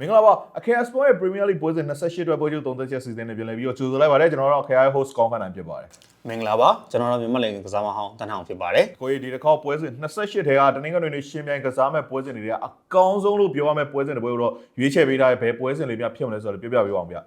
မင်္ဂလာပါအခေစပေါ်ရဲ့ Premier League ပွဲစဉ်28အတွက်ပွဲချုပ်30ချက်စီစဉ်နဲ့ပြန်လည်ပြီးတော့ကြိုဆိုလိုက်ပါတယ်ကျွန်တော်တို့အခေရဲ့ host ကောင်းခန့်နိုင်ဖြစ်ပါတယ်မင်္ဂလာပါကျွန်တော်တို့မြန်မာလိန်ကစားမဟောင်းတန်းထောင်ဖြစ်ပါတယ်ကိုကြီးဒီတစ်ခေါက်ပွဲစဉ်28ထဲကတနင်္ဂနွေနေ့ရှင်းပြိုင်ကစားမဲ့ပွဲစဉ်တွေကအကောင်းဆုံးလို့ပြောရမယ့်ပွဲစဉ်တွေပွဲကိုတော့ရွေးချယ်ပေးထားတဲ့ဘယ်ပွဲစဉ်လေးများဖြစ်မလဲဆိုတော့ပြောပြပေးပါအောင်ဗျ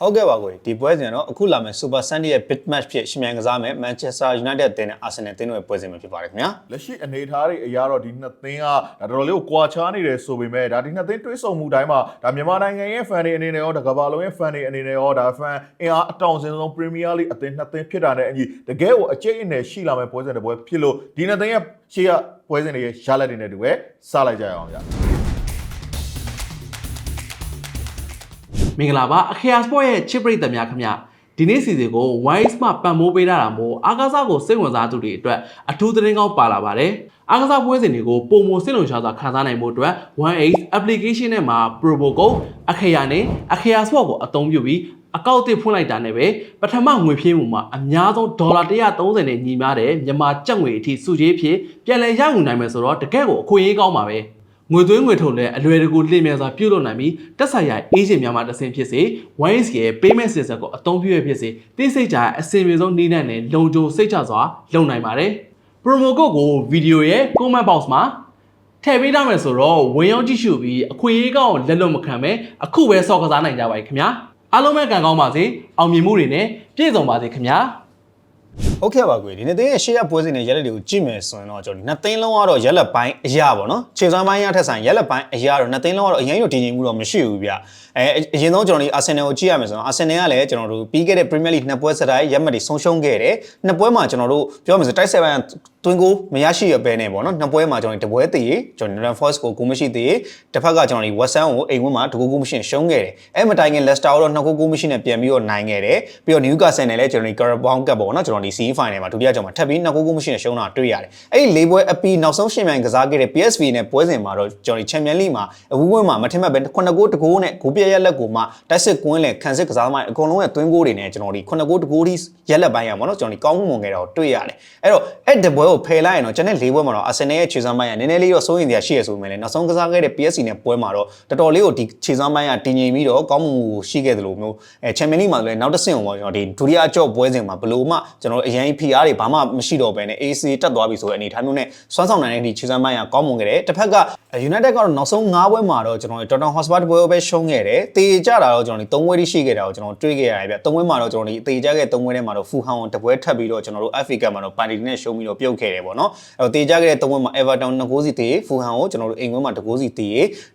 ဟုတ်ကဲ့ပါကိုဒီပွဲစဉ်တော့အခုလာမယ့် Super Sunday ရဲ့ big match ဖြစ်ရှင်မြန်ကစားမယ် Manchester United အသင်းနဲ့ Arsenal အသင်းတို့ရဲ့ပွဲစဉ်မှာဖြစ်ပါတယ်ခင်ဗျာလက်ရှိအနေအထားတွေအရာတော့ဒီနှစ်သင်းကဒါတော်တော်လေးကိုကွာခြားနေတယ်ဆိုပေမဲ့ဒါဒီနှစ်သင်းတွဲဆုံမှုတိုင်းမှာဒါမြန်မာနိုင်ငံရဲ့ fan တွေအနေနဲ့ရောဒါကမ္ဘာလုံးရဲ့ fan တွေအနေနဲ့ရောဒါ fan အင်အားအတောင်စင်ဆုံး Premier League အသင်းနှစ်သင်းဖြစ်တာနဲ့အညီတကယ်ကိုအကျိတ်အနယ်ရှိလာမယ့်ပွဲစဉ်တစ်ပွဲဖြစ်လို့ဒီနှစ်သင်းရဲ့ရှေ့ကပွဲစဉ်တွေရဲ့ရလက်တွေနဲ့တူပဲစလိုက်ကြရအောင်ဗျ မင်္ဂလာပါအခရာစပေါ့ရဲ့ချစ်ပရိသတ်များခင်ဗျဒီနေ့စီစဉ်ကို Wise မှပံ့ပိုးပေးထားတာမို့အားကစားကိုစိတ်ဝင်စားသူတွေအတွက်အထူးသတင်းကောင်းပါလာပါတယ်အားကစားပွဲစဉ်တွေကိုပုံမစိတ်လုံရှားစွာခံစားနိုင်မှုအတွက် 1Ace application နဲ့မှာ promo code အခရာနဲ့အခရာ sport ကိုအသုံးပြုပြီးအကောင့်တစ်ဖွင့်လိုက်တာနဲ့ပဲပထမငွေဖြည့်မှုမှာအများဆုံးဒေါ်လာ130နဲ့ညီမားတဲ့မြန်မာကျပ်ငွေအထိစုကြီးဖြစ်ပြန်လည်ရယူနိုင်မယ်ဆိုတော့တကယ့်ကိုအခွင့်အရေးကောင်းပါပဲ ငွေသွင်းငွေထုတ်လည်းအလွယ်တကူလင့်မြန်စွာပြုလုပ်နိုင်ပြီးတက်ဆိုင်ရာအေဂျင့်များမှတဆင့်ဖြစ်စေ Wise ရဲ့ payment system ကိုအသုံးပြုရဖြစ်စေသိစိတ်ကြအဆင်ပြေဆုံးနည်းနဲ့နဲ့လုံခြုံစိတ်ချစွာလုပ်နိုင်ပါတယ်။ promo code ကိုဗီဒီယိုရဲ့ comment box မှာထည့်ပေးထားမယ်ဆိုတော့ဝင်ရောက်ကြည့်ရှုပြီးအခွင့်အရေးကောင်းလက်လွတ်မခံပဲအခုပဲစောင့်ကစားနိုင်ကြပါ යි ခင်ဗျာ။အားလုံးပဲကံကောင်းပါစေ။အောင်မြင်မှုတွေနဲ့ပြည့်စုံပါစေခင်ဗျာ။ ဟုတ်ကဲ့ပါကိုဒီနေ့သင်းရဲ့ရှေ့ရပွဲစဉ်တွေရက်လက်တွေကိုကြည့်မယ်ဆိုရင်တော့ကျွန်တော်နှစ်သိန်းလုံးကတော့ရက်လက်ပိုင်းအရာပေါ့နော်ခြေစွမ်းပိုင်းရထက်ဆိုင်ရက်လက်ပိုင်းအရာတော့နှစ်သိန်းလုံးကတော့အရင်ရောတည်ငြိမ်မှုတော့မရှိဘူးဗျ အဲအရင်ဆုံးကျွန်တော်ဒီအာဆင်နယ်ကိုကြည့်ရမယ်ဆိုတော့အာဆင်နယ်ကလည်းကျွန်တော်တို့ပြီးခဲ့တဲ့ Premier League နှစ်ပွဲစတိုင်းရက်မှတ်တွေဆုံးရှုံးခဲ့တယ်နှစ်ပွဲမှာကျွန်တော်တို့ပြောမယ်ဆိုတိုက်7တွင်းကိုမရရှိရပဲနဲ့ပေါ့နော်နှစ်ပွဲမှာကျွန်တော်ဒီတပွဲတည်ကျွန်တော် Northern Forest ကိုဂိုးမရှိသေးတစ်ဖက်ကကျွန်တော်ဒီ West Ham ကိုအိမ်ဝန်းမှာတကူကူမရှိရှုံးခဲ့တယ်အဲမတိုင်ခင် Leicester ကိုတော့နှစ်ကူကူမရှိနဲ့ပြန်ပြီးတော့နိုင်ခဲ့တယ်ပြီးတော့ Newcastle နဲ့လည်းကျွန်တော်ဒီ Carabao Cup ပေါ့နော်ကျွန်တော်ဒီ CE Final မှာဒုတိယကြောင်မှာထပ်ပြီးနှစ်ကူကူမရှိနဲ့ရှုံးတာတွေ့ရတယ်အဲ့ဒီလေးပွဲအပီနောက်ဆုံးရှင်မြိုင်ကစားခဲ့တဲ့ PSV နဲ့ပွဲစဉ်မှာတော့ကျွန်တော်ဒီ Champion League မှာအဝူးဝင်းမှာမထင်မှတ်ပဲခုနှစ်ဂိုးတဂိုးနဲ့ဂိုးပြက်ရက်လက်ကိုမှတိုက်စစ်ကွင်းလေခံစစ်ကစားသမားအကုန်လုံးရဲ့သွင်းဂိုးတွေနဲ့ကျွန်တော်ဒီခုနှစ်ဂိုးတဂိုးထိရက်လက်ပိုင်းရပါတော့ကျွန်တော်ဒီကောင်းမှုမွန်ခဲ့တာကိုတွေ့ရတယ်အဲ့တော့အဲ့ဒီပွဲကိုဖယ်လိုက်ရင်တော့ကျွန်တော်လေးပွဲမှာတော့ Arsenal ရဲ့ခြေစမ်းပိုင်းကနည်းနည်းလေးတော့စိုးရင်စရာရှိရဆိုပေမဲ့လည်းနောက်ဆုံးကစားခဲ့တဲ့ PSV နဲ့ပွဲမှာတော့တော်တော်လေးကိုဒီခြေစမ်းပိုင်းကတည်ငြိမ်ပြီးတော့ကောင်းမှုရှိခဲ့တယ်လို့မျိုးအဲ Champion League မှာလည်းနောက်တစ်ဆင့်ကိုပေါ့ကျွန်တော်ဒီဒုတိယအကြော့ပွဲစဉ်မှာဘလို့မှကျွန်တော်အရင် PR တွေဘာမှမရှိတော့ဘဲနဲ့ AC တက်သွားပြီဆိုတဲ့အနေအထားမျိုးနဲ့စွမ်းဆောင်နိုင်တဲ့ဒီခြေစမ်းပိုင်းကကောင်းမွန်ခဲ့တယ်တစ်ဖက်က United ကတော့နောက်ဆုံး၅ပွဲမှာတော့ကျွန်တော် Tottenham Hotspur ပွဲပဲရှုံးခဲ့တယ်တေကြတာတော့ကျွန်တော်ဒီ၃ပွဲထိရှိခဲ့တာကိုကျွန်တော်တွေးခဲ့ရတယ်ဗျ၃ပွဲမှာတော့ကျွန်တော်ဒီတေကြခဲ့၃ပွဲထဲမှာတော့ Fulham ကိုတပွဲထပ်ပြီးတော့ကျွန်တော်တို့ FA Cup မှာတော့ Panty နဲ့ရှုံးပြီးတော့ပြုတ်ခဲ့တယ်ပေါ့နော်အဲ့တော့တေကြခဲ့တဲ့၃ပွဲမှာ Everton 2ဂိုးစီတေ Fulham ကိုကျွန်တော်တို့အိမ်ကွင်းမှာ2ဂိုးစီတေ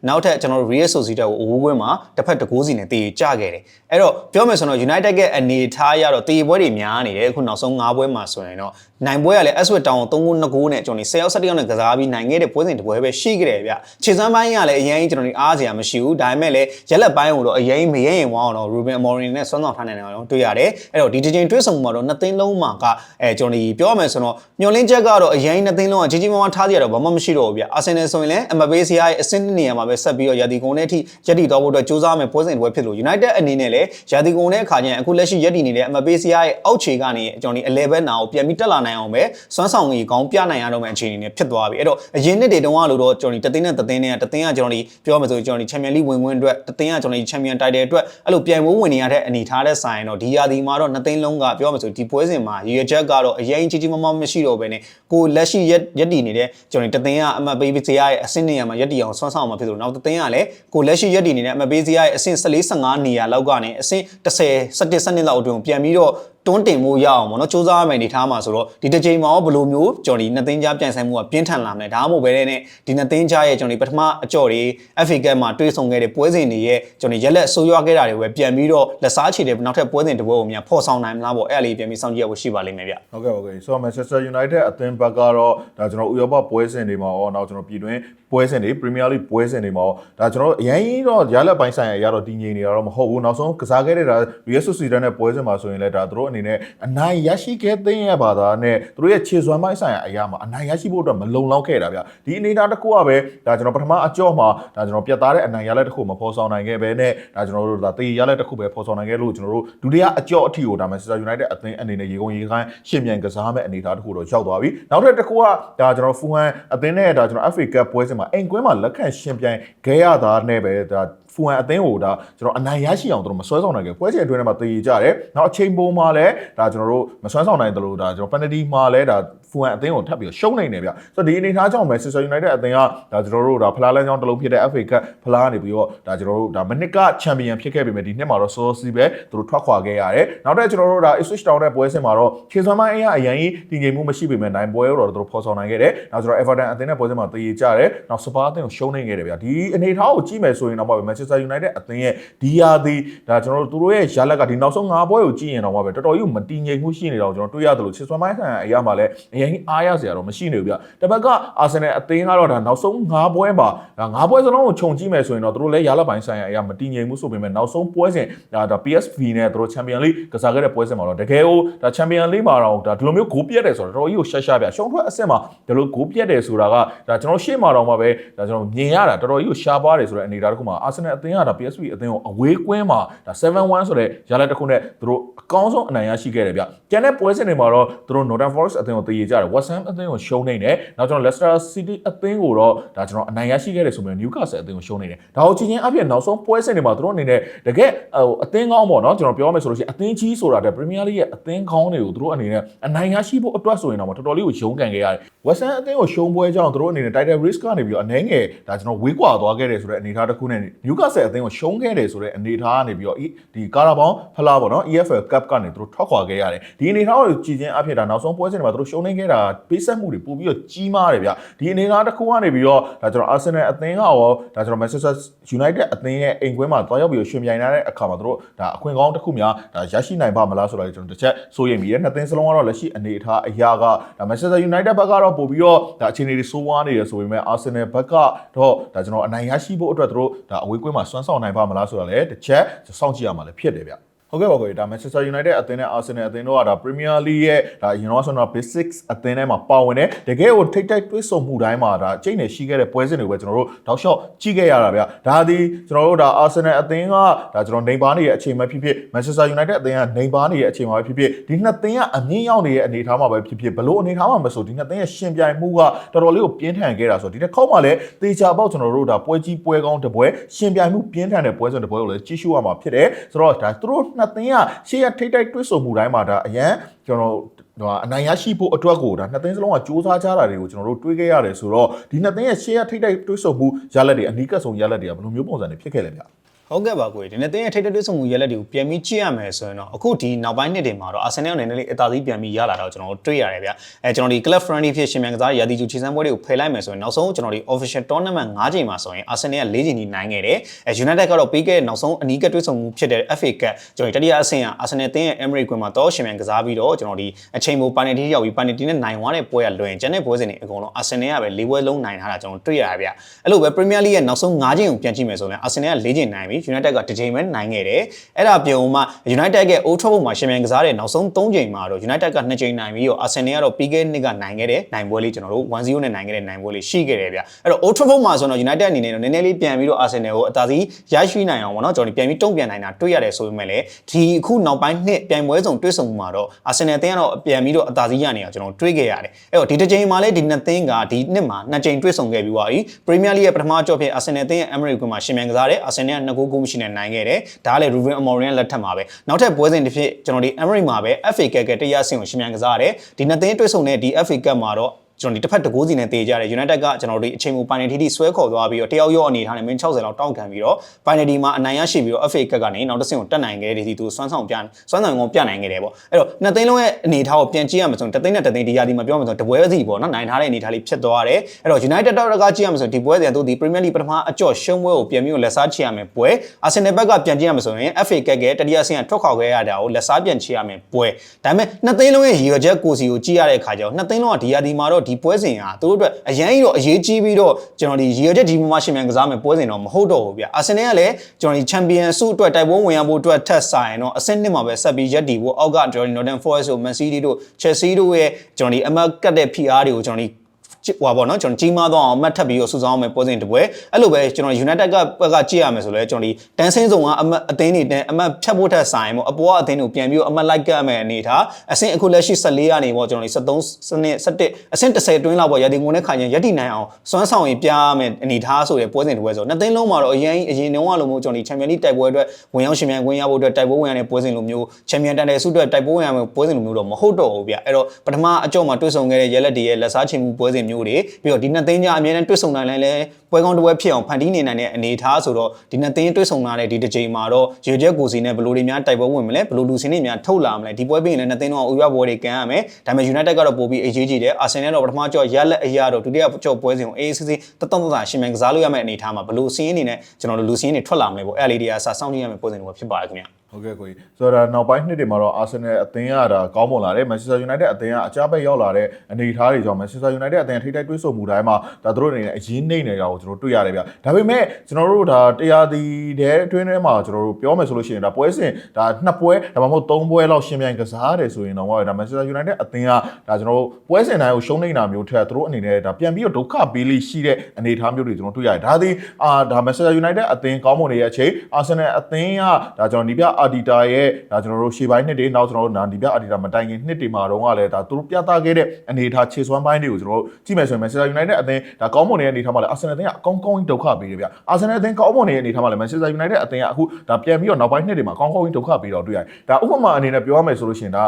နောက်ထပ်ကျွန်တော်တို့ Real Sociedad ကိုအဝူးကွင်းမှာတစ်ဖက်2ဂိုးစီနဲ့တေကြခဲ့တယ်အဲ့တော့ပြောမယ်ဆိုတော့ United ရဲ့အနေထားရတော့တေပွဲတွေများနေတယ်အခုနောက်ဆုံး၅ပွဲမှာဆိုရင်တော့နိုင်ပွဲကလည်း Aswell Town ကို3ဂိုး2ဂိုးနဲ့ကျွန်တော်ဒီ10ရောက်17ရောက်နဲ့ကစားပြီးနိုင်ခဲ့တဲ့ပွဲစဉ်တစ်ပွဲပဲရှိခဲ့တယ်ဗျခြေစမ်းပိုင်းကလည်းအရင်ကျွန်တော်ဒီအားစရာမရှိဘူးဒါပေမဲ့လည်းရက်လက်ပိုင်းကိုတော့အရင်မရရင်ဝအောင်တော့ Ruben Amorim နဲ့ဆွမ်းဆောင်ထားနိုင်တယ်အောင်တွေ့ရတယ်အဲ့တော့ဒီတစ်ချိန်တွဲဆုံမှာတော့နှစ်သိန်းလုံးမှာကအဲကျွန်တော်ဒီပြောရမယ်ဆိုတော့မျောလင်းချက်ကတော့အရင်နှစ်သိန်းလုံးကကြီးကြီးမားမားထားကြရတော့ဘာမှမရှိတော့ဘူးဗျအာဆင်နယ်ဆိုရင်လည်းအမဘေးစီယာရဲ့အဆင့်နေရာမှာပဲဆက်ပြီးတော့ရာသီကုန်တဲ့အထိရက်တီတော့ဖို့အတွက်စူးစမ်းမယ်ပွဲစဉ်တွေဖြစ်လို့ United အနေနဲ့လည်းရာသီကုန်တဲ့အခါကျရင်အခုလက်ရှိရက်တီနေတဲ့အမဘေးစီယာရဲ့အောက်ခြေကနေကျွန်တော်ဒီ11နာကိုပြန်ပြီးတက်လာနိုင်အောင်ပဲစွမ်းဆောင်ရည်ကောင်းပြနိုင်ရတော့မယ့်အခြေအနေနဲ့ဖြစ်သွားပြီအဲ့တော့အရင်နှစ်တွေတုန်းကလို့တော့ကျွန်တော်ဒီတသိန်းနဲ့တသိန်းနဲ့တသိန်းကကျွန်တော်ဒီပြောမယ်ဆိုကျွန်တော်ဒီ Champion League ဝင်ဝင်အတွက်တသိန်းကကျွန်တော်ဒီ Champion Title အတွက်အဲ့လိုပြိုင်ပွဲဝင်နေရတဲ့အနေထားတဲ့ဆိုင်တော့ဒီရာသီမှာတော့နှစ်သိန်းလုံးကပြောမယ်ဆိုဒီပွဲစဉ်မှာရည်ရွယ်ချက်ကတော့အရင်ကြီးကြီးမားမားမရှိတော့ဘဲနဲ့ကိုလက်ရှိရက်ရက်တည်နေတဲ့ကျွန်တော်ဒီတသိန်းကအမတ်ပေးပေးစေရရဲ့အဆင့်နေရာမှာရက်တည်အောင်ဆွမ်းဆောင်မှာဖြစ်လို့နောက်တသိန်းကလည်းကိုလက်ရှိရက်တည်နေတဲ့အမတ်ပေးစေရရဲ့အဆင့်14 15နေရာလောက်ကနေအဆင့်10 17 17လောက်အတွင်းပြန်ပြီးတော့ တွန်းတင်မှုရအောင်ပေါ့နော်စူးစမ်းရမယ့်အနေထားမှာဆိုတော့ဒီတစ်ချိန်မှာရောဘယ်လိုမျိုးကျွန်တော်ဒီနှစ်သိန်းကြားပြန်ဆိုင်မှုကပြင်းထန်လာမလဲဒါမှမဟုတ်ပဲနဲ့ဒီနှစ်သိန်းကြားရဲ့ကျွန်တော်ဒီပထမအကြော်တွေ FA Cup မှာတွေးဆုံခဲ့တဲ့ပွဲစဉ်တွေရဲ့ကျွန်တော်ရက်လက်ဆိုးရွားခဲ့တာတွေပဲပြန်ပြီးတော့လက်စားချေတဲ့နောက်ထပ်ပွဲစဉ်တစ်ပွဲကိုများဖော်ဆောင်နိုင်မလားပေါ့အဲ့အလေးပြန်ပြီးစောင့်ကြည့်ရဖို့ရှိပါလိမ့်မယ်ဗျဟုတ်ကဲ့ဟုတ်ကဲ့ဆိုတော့ Manchester United အသင်းဘက်ကတော့ဒါကျွန်တော်ဥရောပပွဲစဉ်တွေမှာရောနောက်ကျွန်တော်ပြည်တွင်းပွဲစဉ်တွေ Premier League ပွဲစဉ်တွေမှာရောဒါကျွန်တော်အရင်ကြီးတော့ရလက်ပိုင်းဆိုင်ရာရတော့တည်ငြိမ်နေတာတော့မဟုတ်ဘူးနောက်ဆုံးကစားခဲ့တဲ့ဒါ Real Sociedad နဲ့ပွဲစဉ်မှာဆိုရင်လည်းဒါတို့အနေနဲ့အနိုင်ရရှိခဲ့တဲ့ရပါတာနဲ့တို့ရဲ့ခြေစွမ်းပိုင်းဆိုင်ရာအရာမှာအနိုင်ရရှိဖို့အတွက်မလုံလောက်ခဲ့တာဗျဒီအနေအထားတစ်ခုကပဲဒါကျွန်တော်ပထမအကြော့မှာဒါကျွန်တော်ပြတ်သားတဲ့အနိုင်ရလက်တစ်ခုမဖော်ဆောင်နိုင်ခဲ့ပဲနဲ့ဒါကျွန်တော်တို့ဒါတေးရလက်တစ်ခုပဲဖော်ဆောင်နိုင်ခဲ့လို့ကျွန်တော်တို့ဒုတိယအကြော့အထီကိုဒါ Manchester United အသင်းအနေနဲ့ရေကုန်ရေခိုင်းရှင်းမြန်ကစားမဲ့အနေအထားတစ်ခုတော့ရောက်သွားပြီနောက်ထပ်တစ်ခုကဒါကျွန်တော်ဖူဟန်အသင်းနဲ့ဒါကျွန်တော် FA Cup ပွဲစဉ်မှာအိမ်ကွင်းမှာလက်ခံရှင်းပြိုင်ခဲ့ရတာနဲ့ပဲဒါ ဖူဟန်အသင်းကိုဒါကျွန်တော်အနိုင်ရရှိအောင်တို့မဆွဲဆောင်နိုင်ခဲ့ပွဲစဉ်အတွင်းထဲမှာတည်ကြတယ်နောက်အချိန်ပိုမှာလည်းဒါကျွန်တော်တို့မဆွဲဆောင်နိုင်တယ်လို့ဒါကျွန်တော် penalty မှာလည်းဒါဖူဟန်အသင်းကိုထပ်ပြီးရှုံးနိုင်တယ်ဗျဆိုတော့ဒီအနေအထားကြောင့် Manchester United အသင်းကဒါကျွန်တော်တို့ဒါဖလားလမ်းကြောင်းတစ်လုံးဖြစ်တဲ့ FA Cup ဖလားနေပြီးတော့ဒါကျွန်တော်တို့ဒါမနစ်ကချန်ပီယံဖြစ်ခဲ့ပေမဲ့ဒီနှစ်မှာတော့ Sosi ပဲသူတို့ထွက်ခွာခဲ့ရတယ်နောက်တဲ့ကျွန်တော်တို့ဒါ Ipswich Town နဲ့ပွဲစဉ်မှာတော့ခြေစွမ်းမိုင်းအင်အားအရင်ကြီးတည်ငြိမ်မှုမရှိပေမဲ့နိုင်ပွဲတော့သူတို့ဖော်ဆောင်နိုင်ခဲ့တယ်နောက်ကျွန်တော် Everton အသင်းနဲ့ပွဲစဉ်မှာတည်ကြတယ်နောက် Spurs အသင်းကိုရှုံးနိုင်ခဲ့တယ်ဗျဒီအနေအထားကိုကြည့်မယ်ဆိုရင်တော့မှ Manchester United အသင်းရဲ့ဒီယာဒီဒါကျွန်တော်တို့သူတို့ရဲ့ရလက်ကဒီနောက်ဆုံး၅ပွဲကိုကြည့်ရင်တော့မှပဲတော်တော်ကြီးမတည်ငြိမ်မှုရှိနေတော့ကျွန်တော်တွေ့ရတယ်လို့ခြေစွမ်းမိုင်းဆိုင်ရာအရာမှာလည်းအရင်ကြီးအားရစရာတော့မရှိနေဘူးဗျတစ်ဘက်ကအာဆင်နယ်အသင်းကတော့ဒါနောက်ဆုံး၅ပွဲမှာဒါ၅ပွဲစလုံးကိုခြုံကြည့်မယ်ဆိုရင်တော့သူတို့လည်းရလက်ပိုင်းဆိုင်ရာအရာမတည်ငြိမ်မှုဆိုပေမဲ့နောက်ဆုံးပွဲစဉ်ဒါဒါ PSV နဲ့သူတို့ Champion League ကစားခဲ့တဲ့ပွဲစဉ်မှာတော့တကယ်ကိုဒါ Champion League မှာတော့ဒါဒီလိုမျိုးဂိုးပြတ်တယ်ဆိုတော့တော်တော်ကြီးကိုရှက်ရှားပြရှုံးထွက်အဆင့်မှာဒီလိုဂိုးပြတ်တယ်ဆိုတာကဒါကျွန်တော်ရှေ့မှာတော့မှပဲဒါကျွန်တော်မြင်ရတာတော်တော်ကြီးကိုရှားပါတယ်ဆိုတဲ့အနေအထားတစ်ခုမှာ Arsenal အသင်းကဒါ PSV အသင်းကိုအဝေးကွင်းမှာဒါ7-1ဆိုတဲ့ရလဒ်တစ်ခုနဲ့သူတို့အကောင်းဆုံးအနိုင်ရရှိခဲ့တယ်ဗျကျန်တဲ့ပွဲစဉ်တွေမှာတော့သူတို့ Northern Forest အသင်းကိုတည်ရကြတယ် West Ham အသင်းကိုရှုံးနေတယ်နောက်ကျွန်တော် Leicester City အသင်းကိုတော့ဒါကျွန်တော်အနိုင်ရရှိခဲ့တယ်ဆိုပေမဲ့ Newcastle အသင်းကိုရှုံးနေတယ်ဒါကိုချင်းချင်းအပြင်နောက်ဆုံးပွဲစဉ်တွေမှာသူတို့အနေနဲ့တကယ်ဟိုအသင်းကောင်းပေါ့နော်ကျွန်တော်ပြောမယ်ဆိုလို့ရှိရင်အသင်းကြီးဆိုတာတဲ့ Premier League ရဲ့အသင်းကောင်းတွေကိုသူတို့အနေနဲ့အနိုင်ရရှိဖို့အတွက်ဆိုရင်တော့တော်တော်လေးကိုရုန်းကန်ခဲ့ရတယ် West Ham အသင်းကိုရှုံးပွဲကြောင့်သူတို့အနေနဲ့ title risk ကနေပြီးတော့အနှဲငယ်ဒါကျွန်တော်ဝေးကွာသွားခဲ့တယ်ဆိုတဲ့အနေအထားတစ်ခုနဲ့ Newcastle အသင်းကိုရှုံးခဲ့တယ်ဆိုတဲ့အနေအထားကနေပြီးတော့ဒီကာရာဘောင်ဖလားပေါ့နော် EFL Cup ကနေသူတို့ထွက်ခွာခဲ့ရတယ်ဒီအနေအထားကိုကြည်ချင်းအဖြစ်ဒါနောက်ဆုံးပွဲစဉ်တွေမှာသူတို့ရှုံးနေခဲ့တာပေးဆက်မှုတွေပို့ပြီးတော့ကြီးမားတယ်ဗျဒီအနေအထားတစ်ခုကနေပြီးတော့ဒါကျွန်တော် Arsenal အသင်းကရောဒါကျွန်တော် Manchester United အသင်းရဲ့အိမ်ကွင်းမှာတွားရောက်ပြီးရှင်ပြိုင်နေတဲ့အခါမှာသူတို့ဒါအခွင့်ကောင်းတစ်ခုများဒါရရှိနိုင်ပါမလားဆိုတာကျွန်တော်တစ်ချက်စိုးရိမ်မိတယ်နှစ်သင်းစလုံးကတော့လက်ရှိအနေအထားအရာကဒါ Manchester United ဘက်ကတော့ပို့ပြီးတော့ဒါအခြေအနေတွေစိုးဝါးနေတယ်ဆိုပေမဲ့ Arsenal ဘက်ကတော့ဒါကျွန်တော်အနိုင်ရရှိဖို့အတွက်သူတို့ဒါအဝေးကွင်းမှာစွမ်းဆောင်နိုင်ပါမလားဆိုတာလည်းတစ်ချက်စောင့်ကြည့်ရမှာလည်းဖြစ်တယ်ဗျ ဟုတ်ကဲ့ပါကိုဒါ Manchester United အသင်းနဲ့ Arsenal အသင်းတို့ကဒါ Premier League ရဲ့ဒါ you know ဆိုတော့ Basics အသင်းထဲမှာပါဝင်တယ်တကယ်ကိုထိတ်တိုက်တွေးဆုံမှုတိုင်းမှာဒါအကျိတ်နဲ့ရှိခဲ့တဲ့ပွဲစဉ်တွေပဲကျွန်တော်တို့တောက်လျှောက်ကြည့်ခဲ့ရတာဗျဒါဒီကျွန်တော်တို့ဒါ Arsenal အသင်းကဒါကျွန်တော်နေပါနေရဲ့အချိန်မှဖြစ်ဖြစ် Manchester United အသင်းကနေပါနေရဲ့အချိန်မှဖြစ်ဖြစ်ဒီနှစ်သင်းကအမြင့်ရောက်နေတဲ့အနေအထားမှာပဲဖြစ်ဖြစ်ဘလို့အနေအထားမှာမဆိုဒီနှစ်သင်းရဲ့ရှင်ပြိုင်မှုကတော်တော်လေးကိုပြင်းထန်ခဲ့တာဆိုတော့ဒီတစ်ခေါက်မှလည်းတေချာပေါက်ကျွန်တော်တို့ဒါပွဲကြီးပွဲကောင်းတစ်ပွဲရှင်ပြိုင်မှုပြင်းထန်တဲ့ပွဲစဉ်တစ်ပွဲကိုလည်းကြီးရှုရမှာဖြစ်တယ်ဆိုတော့ဒါသူတို့နှစ်သင်းကရှေ့ရထိတ်တိုက်တွေးဆုံမှုတိုင်းမှာဒါအရန်ကျွန်တော်ဟိုအနိုင်ရရှိဖို့အတွက်ကိုဒါနှစ်သင်းစလုံးကစူးစမ်းကြတာတွေကိုကျွန်တော်တို့တွေးခဲ့ရတယ်ဆိုတော့ဒီနှစ်သင်းရဲ့ရှေ့ရထိတ်တိုက်တွေးဆုံမှုရလက်တွေအနီးကပ်ဆုံးရလက်တွေကဘယ်လိုမျိုးပုံစံတွေဖြစ်ခဲ့လဲဗျာ ဟုတ်ကဲ့ပါကိုဒီနေ့တင်းရဲ့ထိတ်တဲ့တွေ့ဆုံမှုရလက်တွေကိုပြန်ပြီးကြည့်ရမယ်ဆိုရင်တော့အခုဒီနောက်ပိုင်းနှစ်တွေမှာတော့အာဆင်နယ်အနေနဲ့လေးအသာစီးပြန်ပြီးရလာတော့ကျွန်တော်တို့တွေ့ရတယ်ဗျအဲကျွန်တော်ဒီ club friendly ဖြစ်ရှင်မြန်ကစားရာသီကျူခြေစမ်းပွဲတွေကိုဖယ်လိုက်မယ်ဆိုရင်နောက်ဆုံးကျွန်တော်ဒီ official tournament ၅ချိန်မှာဆိုရင်အာဆင်နယ်က၄ချိန်ကြီးနိုင်ခဲ့တယ်အဲ United ကတော့ပြီးခဲ့တဲ့နောက်ဆုံးအနီးကပ်တွေ့ဆုံမှုဖြစ်တဲ့ FA Cup ကျွန်တော်ဒီတတိယအဆင့်ကအာဆင်နယ်တင်းရဲ့ Emirates ကွင်းမှာတော့ရှင်မြန်ကစားပြီးတော့ကျွန်တော်ဒီအချိန်မို penalty ရောက်ပြီး penalty နဲ့နိုင်သွားတဲ့ပွဲကလွင်ကျန်တဲ့ပွဲစဉ်တွေအကုန်လုံးအာဆင်နယ်ကပဲ၄ပွဲလုံးနိုင်ထားတာကျွန်တော်တွေ့ရတယ်ဗျအဲ့လိုပဲ Premier League ရဲ့နောက်ဆုံး၅ချိန်ကိုပြန်ကြည့်မယ်ဆိုရင်အာဆင်နယ်က၄ချိန်နိုင်ပြီး United ကတစ်ချိန်ပဲနိုင်ခဲ့တယ်အဲ့ဒါပြုံမှ United ရဲ့ Old Trafford မှာရှင်မြန်ကစားတဲ့နောက်ဆုံး၃ချိန်မှာတော့ United က2ချိန်နိုင်ပြီးတော့ Arsenal ကတော့ပြီးခဲ့တဲ့နှစ်ကနိုင်ခဲ့တဲ့နိုင်ပွဲလေးကျွန်တော်တို့1-0နဲ့နိုင်ခဲ့တဲ့နိုင်ပွဲလေးရှိခဲ့တယ်ဗျအဲ့တော့ Old Trafford မှာဆိုတော့ United အနေနဲ့တော့နည်းနည်းလေးပြန်ပြီးတော့ Arsenal ကိုအသာစီးရရှိနိုင်အောင်ပေါ့နော်ကျွန်တော်ပြန်ပြီးတုံ့ပြန်နိုင်တာတွေ့ရတယ်ဆိုပေမဲ့လည်းဒီအခုနောက်ပိုင်းနှစ်ပြိုင်ပွဲစုံတွေ့ဆုံမှုမှာတော့ Arsenal တင်းကတော့ပြန်ပြီးတော့အသာစီးရနေတာကျွန်တော်တွေ့ခဲ့ရတယ်အဲ့တော့ဒီတစ်ချိန်မှာလည်းဒီနှစ်သင်းကဒီနှစ်မှာနှစ်ချိန်တွေ့ဆုံခဲ့ပြီးပါပြီ Premier League ရဲ့ပထမကြော့ဖြစ် Arsenal တင်းရဲ့ Emirates ကွင်းမှာရှင်မြန်ကစားတယ် Arsenal က2ဂိုးဂိုးမရှိနဲ့နိုင်ခဲ့တယ်ဒါကလည်း Ruben Amorim ရဲ့လက်ထက်မှာပဲနောက်ထပ်ပွဲစဉ်တစ်ဖြစ်ကျွန်တော်ဒီ Emirates မှာပဲ FA Cup ကတရားစင်ကိုရှင်မြန်ကစားရတယ်ဒီနှစ်သင်းတွေ့ဆုံတဲ့ဒီ FA Cup မှာတော့ ကျွန်တော်ဒီတစ်ဖက်တကိုးစီနဲ့တေးကြတယ် United ကကျွန်တော်တို့အချိန်မူ penalty ထိဆွဲခေါ်သွားပြီးတော့တယောက်ရော့အနေထားနဲ့မင်း60လောက်တောက်ခံပြီးတော့ penalty မှာအနိုင်ရရှိပြီးတော့ FA Cup ကနေနောက်တစ်ဆင့်ကိုတက်နိုင်ခဲ့တဲ့ဒီသူစွမ်းဆောင်ပြစွမ်းဆောင်ကောင်ပြနိုင်ခဲ့တယ်ပေါ့အဲ့တော့နှစ်သိန်းလုံးရဲ့အနေထားကိုပြန်ကြည့်ရမှာဆိုရင်တစ်သိန်းနဲ့တစ်သိန်းဒီရာဒီမှာပြောမှာဆိုတပွဲစီပေါ့နော်နိုင်ထားတဲ့အနေထားလေးဖြစ်သွားတယ်အဲ့တော့ United တော့ကကြည့်ရမှာဆိုဒီပွဲစဉ်သူဒီ Premier League ပထမအကြော့ရှုံးပွဲကိုပြန်ပြီးတော့လက်စားချရမယ်ပွဲ Arsenal ဘက်ကပြန်ကြည့်ရမှာဆိုရင် FA Cup ကတတိယဆင့်ကထွက်ခွာခဲ့ရတာကိုလက်စားပြန်ချရမယ်ပွဲဒါပေမဲ့နှစ်သိန်းလုံးရဲ့ရည်ရွယ်ချက်ကိုစီကိုကြည့်ရတဲ့အခါကျတော့နှစ်သိန်းလုံးကဒီရာဒီမှာတော့ဒီပွဲစဉ်ဟာသူတို့အတွက်အရင်ကြီးတော့အရေးကြီးပြီးတော့ကျွန်တော်ဒီရည်ရွယ်ချက်ဒီမှာရှင်မြန်ကစားမယ်ပွဲစဉ်တော့မဟုတ်တော့ဘူးဗျအာဆင်နယ်ကလည်းကျွန်တော်ဒီချန်ပီယံဆုအတွက်တိုက်ပွဲဝင်ရဖို့အတွက်ထက်ဆိုင်တော့အဆင့်နှစ်မှာပဲဆက်ပြီးရက်တည်ဖို့အောက်ကကျွန်တော်ဒီ Northern Forest တို့ Man City တို့ Chelsea တို့ရဲ့ကျွန်တော်ဒီအမတ်ကတ်တဲ့ PR တွေကိုကျွန်တော်ဒီ ဟိုပါပေါ့နော်ကျွန်တော်ကြီးမားသွားအောင်အမှတ်ထပ်ပြီးတော့စူးစောင်းအောင်မယ်ပွဲစဉ်တစ်ပွဲအဲ့လိုပဲကျွန်တော် United ကဘက်ကကြည့်ရမယ်ဆိုလဲကျွန်တော်ဒီတန်းစင်းဆောင်ကအမှတ်အသင်းတွေတန်းအမှတ်ဖြတ်ဖို့ထက်ဆိုင်ပေါ့အပေါ်ကအသင်းကိုပြန်ပြီးတော့အမှတ်လိုက်ကတ်မယ်အနေထားအဆင့်အခုလက်ရှိ14ကနေပေါ့ကျွန်တော်ဒီ73စနစ်17အဆင့်30တွင်းလောက်ပေါ့ရာဒီငုံနဲ့ခါရင်ရက်တည်နိုင်အောင်စွမ်းဆောင်ရင်ပြရမယ်အနေထားဆိုတဲ့ပွဲစဉ်တစ်ပွဲဆိုနှစ်သိန်းလုံးမှာတော့အရင်အရင်တုန်းကလိုမျိုးကျွန်တော်ဒီ Champions League တိုက်ပွဲအတွက်ဝင်ရောက်ရှင်မြန်ခွင့်ရဖို့အတွက်တိုက်ပွဲဝင်ရတဲ့ပွဲစဉ်လိုမျိုး Champion တန်တယ်စုအတွက်တိုက်ပွဲဝင်ရမယ့်ပွဲစဉ်လိုမျိုးတော့မဟုတ်တော့ဘူးဗျအဲ့တော့ပထမအကြော့မှာတွေ့ဆုံခဲ့တဲ့ရဲလက်တွေရဲ့လက်စားချင်မှုပွဲစဉ်မျိုးတွေပြီးတော့ဒီနှစ်သိန်းကြားအများနဲ့တွေ့ဆုံနိုင်လဲလဲပွဲကောင်းတစ်ပွဲဖြစ်အောင်ဖန်တီးနေနိုင်တဲ့အနေအထားဆိုတော့ဒီနှစ်သိန်းတွေ့ဆုံလာတဲ့ဒီတစ်ချိန်မှာတော့ရေချက်ကိုစီနဲ့ဘယ်လိုတွေများတိုက်ပွဲဝင်မလဲဘယ်လိုလူစင်းတွေများထုတ်လာမလဲဒီပွဲပြီးရင်လည်းနှစ်သိန်းတော့ဥရပွဲတွေကန်ရမယ်ဒါပေမဲ့ United ကတော့ပို့ပြီးအရေးကြီးတယ်အာဆင်နယ်တော့ပထမကြော့ရက်လက်အရာတော့ဒုတိယကြော့ပွဲစဉ်ကိုအေးအေးဆေးဆေးတတ်တတ်တာရှင်မြန်ကစားလို့ရမယ့်အနေအထားမှာဘယ်လိုစင်းရင်းနေနဲ့ကျွန်တော်တို့လူစင်းရင်းတွေထွက်လာမလဲပေါ့အဲ့လေးတွေကစာစောင့်ကြည့်ရမယ့်ပွဲစဉ်တွေဖြစ်ပါတယ်ခင်ဗျာ ဟုတ်ကဲ့ကိုကြီးဆိုတော့ဒါနောက်ပိုင်းနှစ်တွေမှာတော့အာဆင်နယ်အသင်းကဒါကောင်းမွန်လာတယ်မန်ချက်စတာယူနိုက်တက်အသင်းကအကြမ်းဖက်ရောက်လာတဲ့အနေအထားတွေကြောင့်မန်ချက်စတာယူနိုက်တက်အသင်းထိပ်တိုက်တွဲဆုံမှုတိုင်းမှာဒါတို့အနေနဲ့အရင်နှိမ့်နေတာကိုကျွန်တော်တွေ့ရတယ်ဗျဒါပေမဲ့ကျွန်တော်တို့ဒါတရားဒီတဲ့အတွင်းထဲမှာကျွန်တော်တို့ပြောမယ်ဆိုလို့ရှိရင်ဒါပွဲစဉ်ဒါနှစ်ပွဲဒါမှမဟုတ်သုံးပွဲလောက်ရှင်ပြိုင်ကစားတယ်ဆိုရင်တော့ဒါမန်ချက်စတာယူနိုက်တက်အသင်းကဒါကျွန်တော်တို့ပွဲစဉ်တိုင်းကိုရှုံးနေတာမျိုးထက်သူတို့အနေနဲ့ဒါပြန်ပြီးတော့ဒုက္ခပေးလိရှိတဲ့အနေအထားမျိုးတွေကျွန်တော်တွေ့ရတယ်ဒါသည်အာဒါမန်ချက်စတာယူနိုက်တက်အသင်းကောင်းမွန်နေတဲ့အချိန်အာဆင်နယ်အသင်းကဒါကျွန်တော်ဒီပြအာဒီတာရဲ့ဒါကျွန်တော်တို့ရှေ့ပိုင်းနှစ်တွေနောက်ကျွန်တော်တို့နာဒီပြအာဒီတာမတိုင်ခင်နှစ်တွေမှာတော့ကလည်းဒါသူတို့ပြသခဲ့တဲ့အနေအထားခြေစွမ်းပိုင်းတွေကိုကျွန်တော်တို့ကြည့်မယ်ဆိုရင် Manchester United အသင်းဒါကောင်းမွန်နေတဲ့အနေအထားမှာလည်း Arsenal အသင်းကအကောင်းကောင်းကြီးဒုက္ခပေးတယ်ဗျ။ Arsenal အသင်းကောင်းမွန်နေတဲ့အနေအထားမှာလည်း Manchester United အသင်းကအခုဒါပြန်ပြီးတော့နောက်ပိုင်းနှစ်တွေမှာကောင်းကောင်းကြီးဒုက္ခပေးတော့တွေ့ရတယ်။ဒါဥပမာအနေနဲ့ပြောရမယ်ဆိုလို့ရှိရင်ဒါ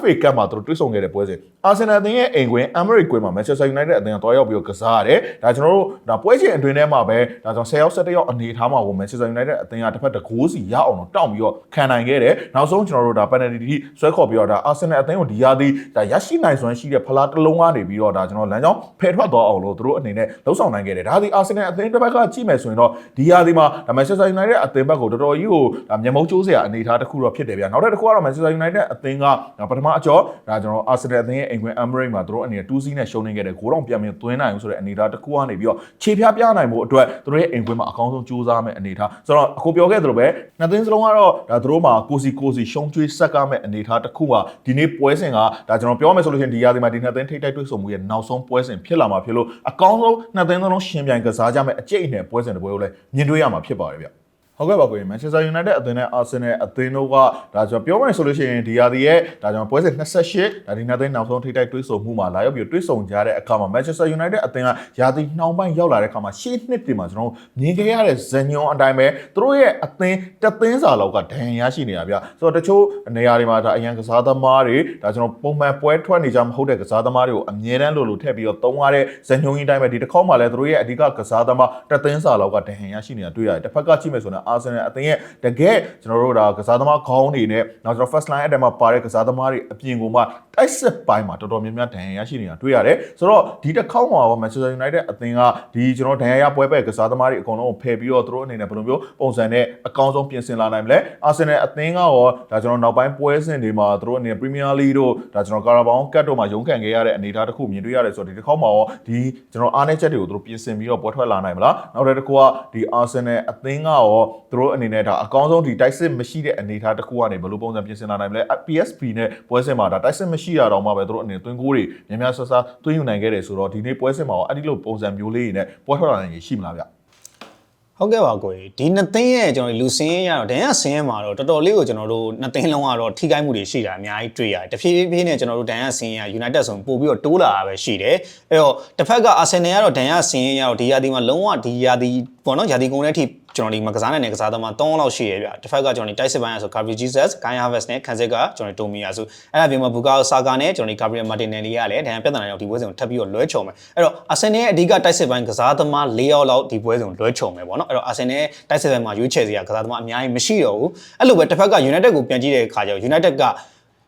FA Cup မှာသူတို့တွဲဆုံခဲ့တဲ့ပွဲစဉ် Arsenal အသင်းရဲ့အိမ်ကွင်း Emirates ကွင်းမှာ Manchester United အသင်းကတွားရောက်ပြီးတော့ကစားရတယ်။ဒါကျွန်တော်တို့ဒါပွဲချိန်အတွင်းထဲမှာပဲဒါကျွန်တော်10ရောက်17ရောက်အနေအထားမှာကို Manchester United အသင်းကတစ်ဖက်တစ်ဂိုးစီရအောင်တော့တောင်းပြီးတော့ခံနိုင်ခဲ့တယ်။နောက်ဆုံးကျွန်တော်တို့ဒါ penalty ထိဆွဲခေါ်ပြီးတော့ဒါ Arsenal အသင်းကိုဒီရာသီဒါရရှိနိုင်စွမ်းရှိတဲ့ဖလားတစ်လုံးကနေပြီးတော့ဒါကျွန်တော်လမ်းကြောင်းဖယ်ထွက်သွားအောင်လို့သူတို့အနေနဲ့လှုံ့ဆော်နိုင်ခဲ့တယ်။ဒါသည် Arsenal အသင်းတစ်ဖက်ကကြည့်မယ်ဆိုရင်တော့ဒီရာသီမှာဒါ Manchester United အသင်းဘက်ကိုတော်တော်ကြီးကိုဒါမျက်မှောက်ကျိုးစရာအနေအထားတစ်ခုတော့ဖြစ်တယ်ဗျာ။နောက်တစ်ခုကတော့ Manchester United အသင်းကဒါပထမအကျော်ဒါကျွန်တော် Arsenal အသင်းရဲ့အိမ်ကွင်း Emirates မှာသူတို့အနေနဲ့2-0နဲ့ရှုံးနေခဲ့တယ်။ဂိုးတော့ပြန်ပြီးသွင်းနိုင်အောင်ဆိုတဲ့အနေအထားတစ်ခုကနေပြီးတော့ခြေဖျားပြနိုင်မှုအတွက်သူတို့ရဲ့အိမ်ကွင်းမှာအကောင်းဆုံးကြိုးစားမယ့်အနေအထားဆိုတော့အခုပြောခဲ့သလိုပဲနှစ်သင်းစလုံးကတော့ဒါသူတို့မှာကိုစီကိုစီရှုံးကျွေးဆက်ကမဲ့အနေအထားတစ်ခုကဒီနေ့ပွဲစဉ်ကဒါကျွန်တော်ပြောမယ်ဆိုလို့ရှိရင်ဒီရာသီမှာဒီနှစ်သင်းထိပ်တိုက်တွေ့ဆုံမှုရဲ့နောက်ဆုံးပွဲစဉ်ဖြစ်လာမှာဖြစ်လို့အကောင်းဆုံးနှစ်သင်းစလုံးရှင်ပြိုင်ကစားကြမဲ့အကျိတ်အနယ်ပွဲစဉ်တစ်ပွဲကိုလည်းမြင်တွေ့ရမှာဖြစ်ပါတယ်ဗျ ဟုတ်ကဲ့ပါကိုမန်ချက်စတာယူနိုက်တက်အသင်းနဲ့အာဆင်နယ်အသင်းတို့ကဒါကျွန်တော်ပြောမယ်ဆိုလို့ရှိရင်ဒီရာသီရဲ့ဒါကျွန်တော်ပွဲစဉ်28ဒါဒီနှစ်သင်းနောက်ဆုံးထိပ်တိုက်တွေ့ဆုံမှုမှာလာရောက်ပြီးတွေ့ဆုံကြတဲ့အခါမှာမန်ချက်စတာယူနိုက်တက်အသင်းကရာသီနှောင်းပိုင်းရောက်လာတဲ့အခါမှာရှေ့နှစ်တင်မှာကျွန်တော်မြင်ခဲ့ရတဲ့ဇညွန်အတိုင်းပဲသူတို့ရဲ့အသင်းတသင်းစာလောက်ကဒဏ်ရာရှိနေတာဗျဆိုတော့တချို့နေရာတွေမှာဒါအရန်ကစားသမားတွေဒါကျွန်တော်ပုံမှန်ပွဲထွက်နေကြမဟုတ်တဲ့ကစားသမားတွေကိုအမြဲတမ်းလိုလိုထည့်ပြီးတော့သုံးရတဲ့ဇညွန်ကြီးတိုင်းပဲဒီတစ်ခေါက်မှာလည်းသူတို့ရဲ့အဓိကကစားသမားတသင်းစာလောက်ကဒဏ်ရာရှိနေတာတွေ့ရတယ်တစ်ဖက်ကကြည့်မယ်ဆိုရင်အာဆင်နယ်အသင်းရဲ့တကယ်ကျွန်တော်တို့ဒါကစားသမားခေါင်းတွေနဲ့နောက်ကျွန်တော် first line အတက်မှာပါတဲ့ကစားသမားတွေအပြင်ကိုမှတိုက်စစ်ပိုင်းမှာတော်တော်များများဒဏ်ရာရရှိနေတာတွေ့ရတယ်ဆိုတော့ဒီတစ်ခေါက်မှာတော့ Manchester United အသင်းကဒီကျွန်တော်ဒဏ်ရာရပွဲပဲကစားသမားတွေအကုန်လုံးကိုဖယ်ပြီးတော့သူတို့အနေနဲ့ဘယ်လိုမျိုးပုံစံနဲ့အကောင်းဆုံးပြင်ဆင်လာနိုင်မလဲ Arsenal အသင်းကရောဒါကျွန်တော်နောက်ပိုင်းပွဲစဉ်တွေမှာသူတို့အနေနဲ့ Premier League တို့ဒါကျွန်တော် Carabao Cup တို့မှာရုန်းကန်ခဲ့ရတဲ့အနေအထားတစ်ခုမြင်တွေ့ရတယ်ဆိုတော့ဒီတစ်ခေါက်မှာရောဒီကျွန်တော်အားနည်းချက်တွေကိုသူတို့ပြင်ဆင်ပြီးတော့ပွဲထွက်လာနိုင်မလားနောက်တစ်ခုကဒီ Arsenal အသင်းကရောသူတို့အနေနဲ့ဒါအကောင်းဆုံးဒီတိုက်စစ်မရှိတဲ့အနေအထားတစ်ခုကနေဘယ်လိုပုံစံပြင်ဆင်လာနိုင်မလဲ PSP နဲ့ပွဲစဉ်မှာဒါတိုက်စစ်မရှိတာတော့မှပဲသူတို့အနေနဲ့သွင်းကိုးတွေများများဆဆသွင်းယူနိုင်ခဲ့တယ်ဆိုတော့ဒီနေ့ပွဲစဉ်မှာရောအဲ့ဒီလိုပုံစံမျိုးလေးတွေနဲ့ပွဲထွက်လာနိုင်ရင်ရှိမလားဗျဟုတ်ကဲ့ပါကိုကြီးဒီနှစ်သိန်းရဲ့ကျွန်တော်တို့လူစင်းရတော့ဒန်ရဆင်းရမှာတော့တော်တော်လေးကိုကျွန်တော်တို့နှစ်သိန်းလုံးကတော့ထိခိုက်မှုတွေရှိတာအများကြီးတွေ့ရတယ်တဖြည်းဖြည်းနဲ့ကျွန်တော်တို့ဒန်ရဆင်းရ United ဆိုရင်ပို့ပြီးတော့တိုးလာတာပဲရှိတယ်အဲ့တော့တစ်ဖက်ကအာဆင်နယ်ကတော့ဒန်ရဆင်းရတော့ဒီယာဒီမှာလုံးဝဒီယာဒီပေါ့နော်ယာဒီကုန်းတဲ့အထိ ကျွန်တော်ဒီမကစားနိုင်တဲ့ကစားသမား3လောက်ရှိရပြတစ်ဖက်ကကျွန်တော်ဒီတိုက်စစ်ပိုင်းဆို Gabriel Jesus, Kai Havertz နဲ့ Kanzek ကကျွန်တော်တိုမီယာဆိုအဲ့ဒါပြင်မှာ Bukayo Saka နဲ့ကျွန်တော်ဒီ Gabriel Martinelli ကလည်းဒဏ်ရာပြဿနာရောက်ဒီပွဲစဉ်ကိုထပ်ပြီးတော့လွဲချော်မယ်အဲ့တော့ Arsenal ရဲ့အဓိကတိုက်စစ်ပိုင်းကစားသမား၄ယောက်လောက်ဒီပွဲစဉ်ကိုလွဲချော်မယ်ပေါ့နော်အဲ့တော့ Arsenal တိုက်စစ်ပိုင်းမှာရွေးချယ်စရာကစားသမားအများကြီးမရှိတော့ဘူးအဲ့လိုပဲတစ်ဖက်က United ကိုပြန်ကြည့်တဲ့အခါကျတော့ United က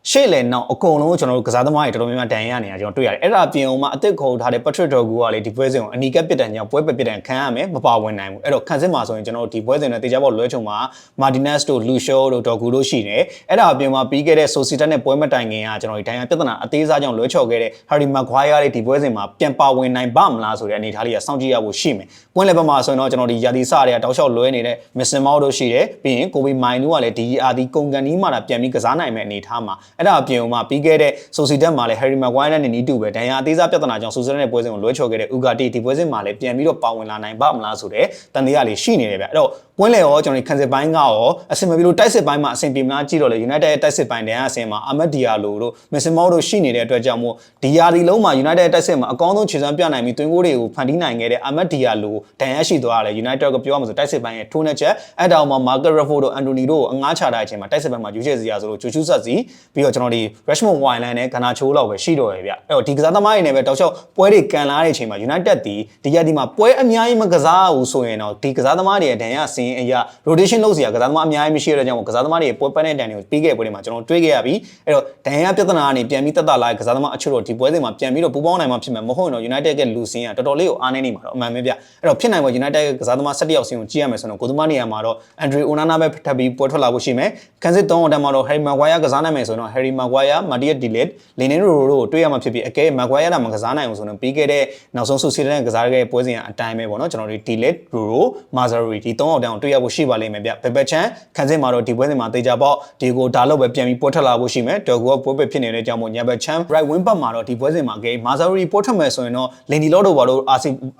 ရှေ့လေနောက်အကုန်လုံးကျွန်တော်တို့ကစားသမားတွေတော်တော်များများဒဏ်ရာနေတာကျွန်တော်တွေ့ရတယ်အဲ့ဒါပြင်အောင်မှအသက်ခေါ်ထားတဲ့ Patrick Dorgu ကလေဒီပွဲစဉ်ကိုအနီကပ်ပစ်တဲ့ညောင်ပွဲပပစ်တဲ့ခံရမယ်မပါဝင်နိုင်ဘူးအဲ့တော့ခံစစ်မှာဆိုရင်ကျွန်တော်တို့ဒီပွဲစဉ်နဲ့တေချာပေါက်လွဲချုံမှာ Martinez တို့ Lucio တို့ Dorgu တို့ရှိတယ်အဲ့ဒါအပြင်မှာပြီးခဲ့တဲ့ Sociedad နဲ့ပွဲမတိုင်ခင်ကကျွန်တော်ဒီဒဏ်ရာပြဿနာအသေးစားကြောင့်လွဲချော်ခဲ့တဲ့ Harry Maguire တွေဒီပွဲစဉ်မှာပြန်ပါဝင်နိုင်ပါမလားဆိုတဲ့အနေအထားလေးကစောင့်ကြည့်ရဖို့ရှိမယ်ကွင်းလေဘက်မှာဆိုရင်တော့ကျွန်တော်ဒီယာဒီစတွေကတောက်လျှောက်လွဲနေတဲ့ Missing Mount တို့ရှိတယ်ပြီးရင် Kobe Mine တို့ကလည်းဒီယာဒီကုန်ကန်နီးမှာပြန်ပြီးကစားနိုင်မယ့်အနေအထားမှာ အဲ့ဒါအပြင်မှာပြီးခဲ့တဲ့ Sociedad မှာလည်း Harry Maguire နဲ့နီးတူပဲဒဏ်ရာအသေးစားပြဿနာကြောင့် Sociedad နဲ့ပွဲစဉ်ကိုလွှဲချော်ခဲ့တဲ့ Ugarte ဒီပွဲစဉ်မှာလည်းပြန်ပြီးတော့ပါဝင်လာနိုင်ပါမလားဆိုတဲ့တန်တရားလေးရှိနေတယ်ဗျအဲ့တော့ ကွင်းလေရောကျွန်တော်ခံစစ်ပိုင်းကရောအဆင်မပြေလို့တိုက်စစ်ပိုင်းမှာအဆင်ပြေမလားကြည့်တော့လေ United ရဲ့တိုက်စစ်ပိုင်းတန်းအဆင်မှာ Ahmed Diallo တို့ Massimo တို့ရှိနေတဲ့အတွက်ကြောင့်မို့ဒီယာဒီလုံးမှာ United ရဲ့တိုက်စစ်မှာအကောင်းဆုံးခြေစွမ်းပြနိုင်ပြီးတွင်းကိုတွေကိုဖန်တီးနိုင်ခဲ့တဲ့ Ahmed Diallo ဒဏ်ရာရှိသွားတယ် United ကပြောရမှာဆိုတိုက်စစ်ပိုင်းရဲ့ထိုးနှက်ချက်အဲ့တောင်မှာ Marcus Rashford တို့ Anthony တို့အငားချတာအချိန်မှာတိုက်စစ်ပိုင်းမှာယူချက်စရာဆိုလို့ဂျိုချူဆက်စီပြီးတော့ကျွန်တော်ဒီ Rashford Wayland နဲ့ Garnacho လောက်ပဲရှိတော့ရဗျအဲ့တော့ဒီကစားသမားတွေနဲ့ပဲတောက်လျှောက်ပွဲတွေကန်လာတဲ့အချိန်မှာ United ဒီဒီရက်ဒီမှာပွဲအများကြီးမကစားဘူးဆိုရင်တော့ဒီကစားသမားတွေရဲ့ဒဏ်ရာစင်းအရာ rotation လုပ်စရာကစားသမားအများကြီးမရှိတဲ့ကြောင့်ကစားသမားတွေပွဲပန်းတဲ့တန်တွေကိုပြီးခဲ့တဲ့ပွဲတွေမှာကျွန်တော်တွေးခဲ့ရပြီအဲ့တော့ဒဏ်ရာပြဿနာကနေပြန်ပြီးတက်တာလာကစားသမားအချို့တော့ဒီပွဲစဉ်မှာပြန်ပြီးတော့ပူပေါင်းနိုင်မှာဖြစ်မယ်မဟုတ်ရင်တော့ United ကလူစင်းကတော်တော်လေးကိုအားနေနေမှာတော့အမှန်ပဲဗျအဲ့တော့ဖြစ်နိုင်မှာ United ကကစားသမား7ယောက်စင်းကိုကြည့်ရမယ်ဆိုတော့ကိုသမားနေရာမှာတော့ Andre Onana ပဲထပ်ပြီးပွဲထွက်လာဖို့ရှိမယ် ခန်းစစ်3အောင်တန်းမှာတော့ Harry Maguire ကစားနိုင်မယ်ဆိုတော့ Harry Maguire, Matthias De Ligt, Lenen Roro တို့တွေ့ရမှာဖြစ်ပြီးအကဲ Maguire ကမကစားနိုင်ဘူးဆိုတော့ပြီးခဲ့တဲ့နောက်ဆုံး Sociedad နဲ့ကစားခဲ့တဲ့ပွဲစဉ်ကအတိုင်းပဲပေါ့နော်ကျွန်တော်တို့ De Ligt, Roro, Mazzarri ဒီ3အောင်တန်းကိုတွေ့ရဖို့ရှိပါလိမ့်မယ်ဗျဘယ်ဘက်ချန်ခန်းစစ်မှာတော့ဒီပွဲစဉ်မှာတေချာပေါက်ဒီကိုဒါလောက်ပဲပြန်ပြီးပွဲထွက်လာဖို့ရှိမယ်တော်ကူကပွဲပဲဖြစ်နေတဲ့အကြောင်းမို့ညဘက်ချန် right wing back မှာတော့ဒီပွဲစဉ်မှာအကဲ Mazzarri ပွဲထွက်မယ်ဆိုရင်တော့ Lenny Lord တို့ဘာလို့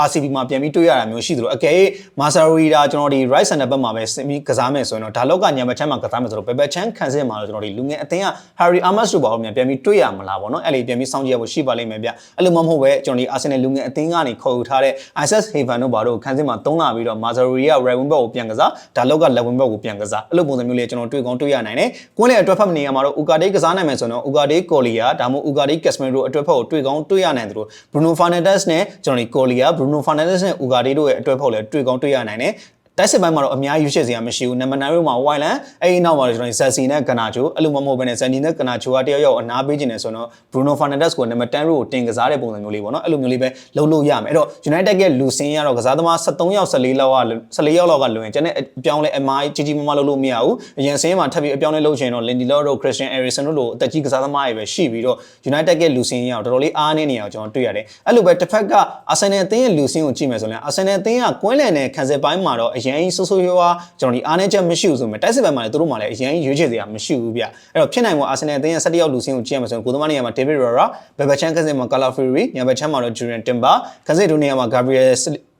RCB မှာပြန်ပြီးတွေ့ရတာမျိုးရှိသလိုအကဲ Mazzarri ဒါကျွန်တော်ဒီ right center back မှာပဲစင်ပြီးကစားမယ်ဆိုရင်တော့ဒါလောက်ကညဘက်ချန်မှာကစားမယ်ဆိုတော့ဘယ်ဘက်ချန်ခန်းစစ်မှာတော့ကျွန်တော်ဒီလူငယ်အသင်းက Harry Amos တို့ဘာလို့မြန်ပြန်ပြီးတွေ့ရမလားပေါ့နော်အဲ့လေပြန်ပြီးစောင့်ကြည့်ရဖို့ရှိပါလိမ့်မယ်ဗျအဲ့လိုမှမဟုတ်ပဲကျွန်တော်ဒီ Arsenal လူငယ်အသင်းကနေခေါ်ယူထားတဲ့ Isaac Haven တို့ဘာလို့ခန်းစစ်မှာသုံးလာပြီးတော့ Mazzarri က right wing back ကိုပြန်ကစားဒါလောက်က left wing back ကိုပြန်ကစားအဲ့လိုပုံစံမျိုးလေးကျွန်တော်တွေ့ကောင်းတွေ့ရနိုင်တယ်ကွင်းလေအတွက်ဖက်မနေရမှာတော့ Ugarte ကစားနိုင်မယ်ဆိုတော့ Ugarte Collier ဒါမှမဟုတ် Ugarte Casemiro အတွက်ဖက်ကိုတွေ့ကောင်းတွေ့ရနိုင်တယ်လို့ Bruno Fernandes နဲ့ကျွန်တော်ဒီ Collier Bruno Fernandes နဲ့ Ugarte တို့ရဲ့အတွက်ဖက်ကိုလည်းတွေ့ကောင်းတွေ့ရနိုင်တယ် တိုက်စစ်ပိုင်းမှာတော့အများကြီးရွှေ့ချက်စရာမရှိဘူးနံပါတ်9ရိုမှာ Wyland အဲ့ဒီနောက်မှာတော့ကျွန်တော်ဇက်စီနဲ့ကနာချိုအဲ့လိုမှမဟုတ်ဘဲနဲ့ဇန်နီနဲ့ကနာချိုကတယောက်ယောက်အနားပေးခြင်းနဲ့ဆိုတော့ Bruno Fernandes ကိုနံပါတ်10ရိုကိုတင်ကစားတဲ့ပုံစံမျိုးလေးပေါ့နော်အဲ့လိုမျိုးလေးပဲလုပ်လို့ရမယ်အဲ့တော့ United ရဲ့လူစင်းရတော့ကစားသမား73ယောက်14လောက်က14ယောက်လောက်ကလွင်ကျန်တဲ့အပြောင်းလဲအမားကြီးကြီးမားမားလုပ်လို့မရဘူးအရင်စင်းမှာထပ်ပြီးအပြောင်းလဲလုပ်ချင်တော့ Lindy Law တို့ Christian Eriksen တို့လိုအသက်ကြီးကစားသမားတွေပဲရှိပြီးတော့ United ရဲ့လူစင်းရတော့တော်တော်လေးအားနေနေအောင်ကျွန်တော်တွေ့ရတယ်အဲ့လိုပဲတစ်ဖက်က Arsenal အသင်းရဲ့လူစင်းကိုကြည့်မယ်ဆိုရင် Arsenal အသင်းကကွင်းလည်နဲ့ခံစစ်ပိုင်းမှာတော့အရင်ဆိုးဆိုးရွားရွားကျွန်တော်ဒီအားနေချက်မရှိဘူးဆိုပေမဲ့တိုက်စစ်ပိုင်းမှာလည်းသူတို့မှလည်းအရင်ရွေးချယ်စရာမရှိဘူးဗျအဲ့တော့ဖြစ်နိုင်မို့ Arsenal အသင်းရဲ့17ယောက်လူစင်းကိုကြည့်ရမယ်ဆိုရင်ကိုသမားနေရာမှာ David Rara ဘယ်ဘက်ချန်ခန်းစစ်မှာ Calafiori ညဘက်ချန်မှာတော့ Julian Timber ခန်းစစ်ဒုနေရာမှာ Gabriel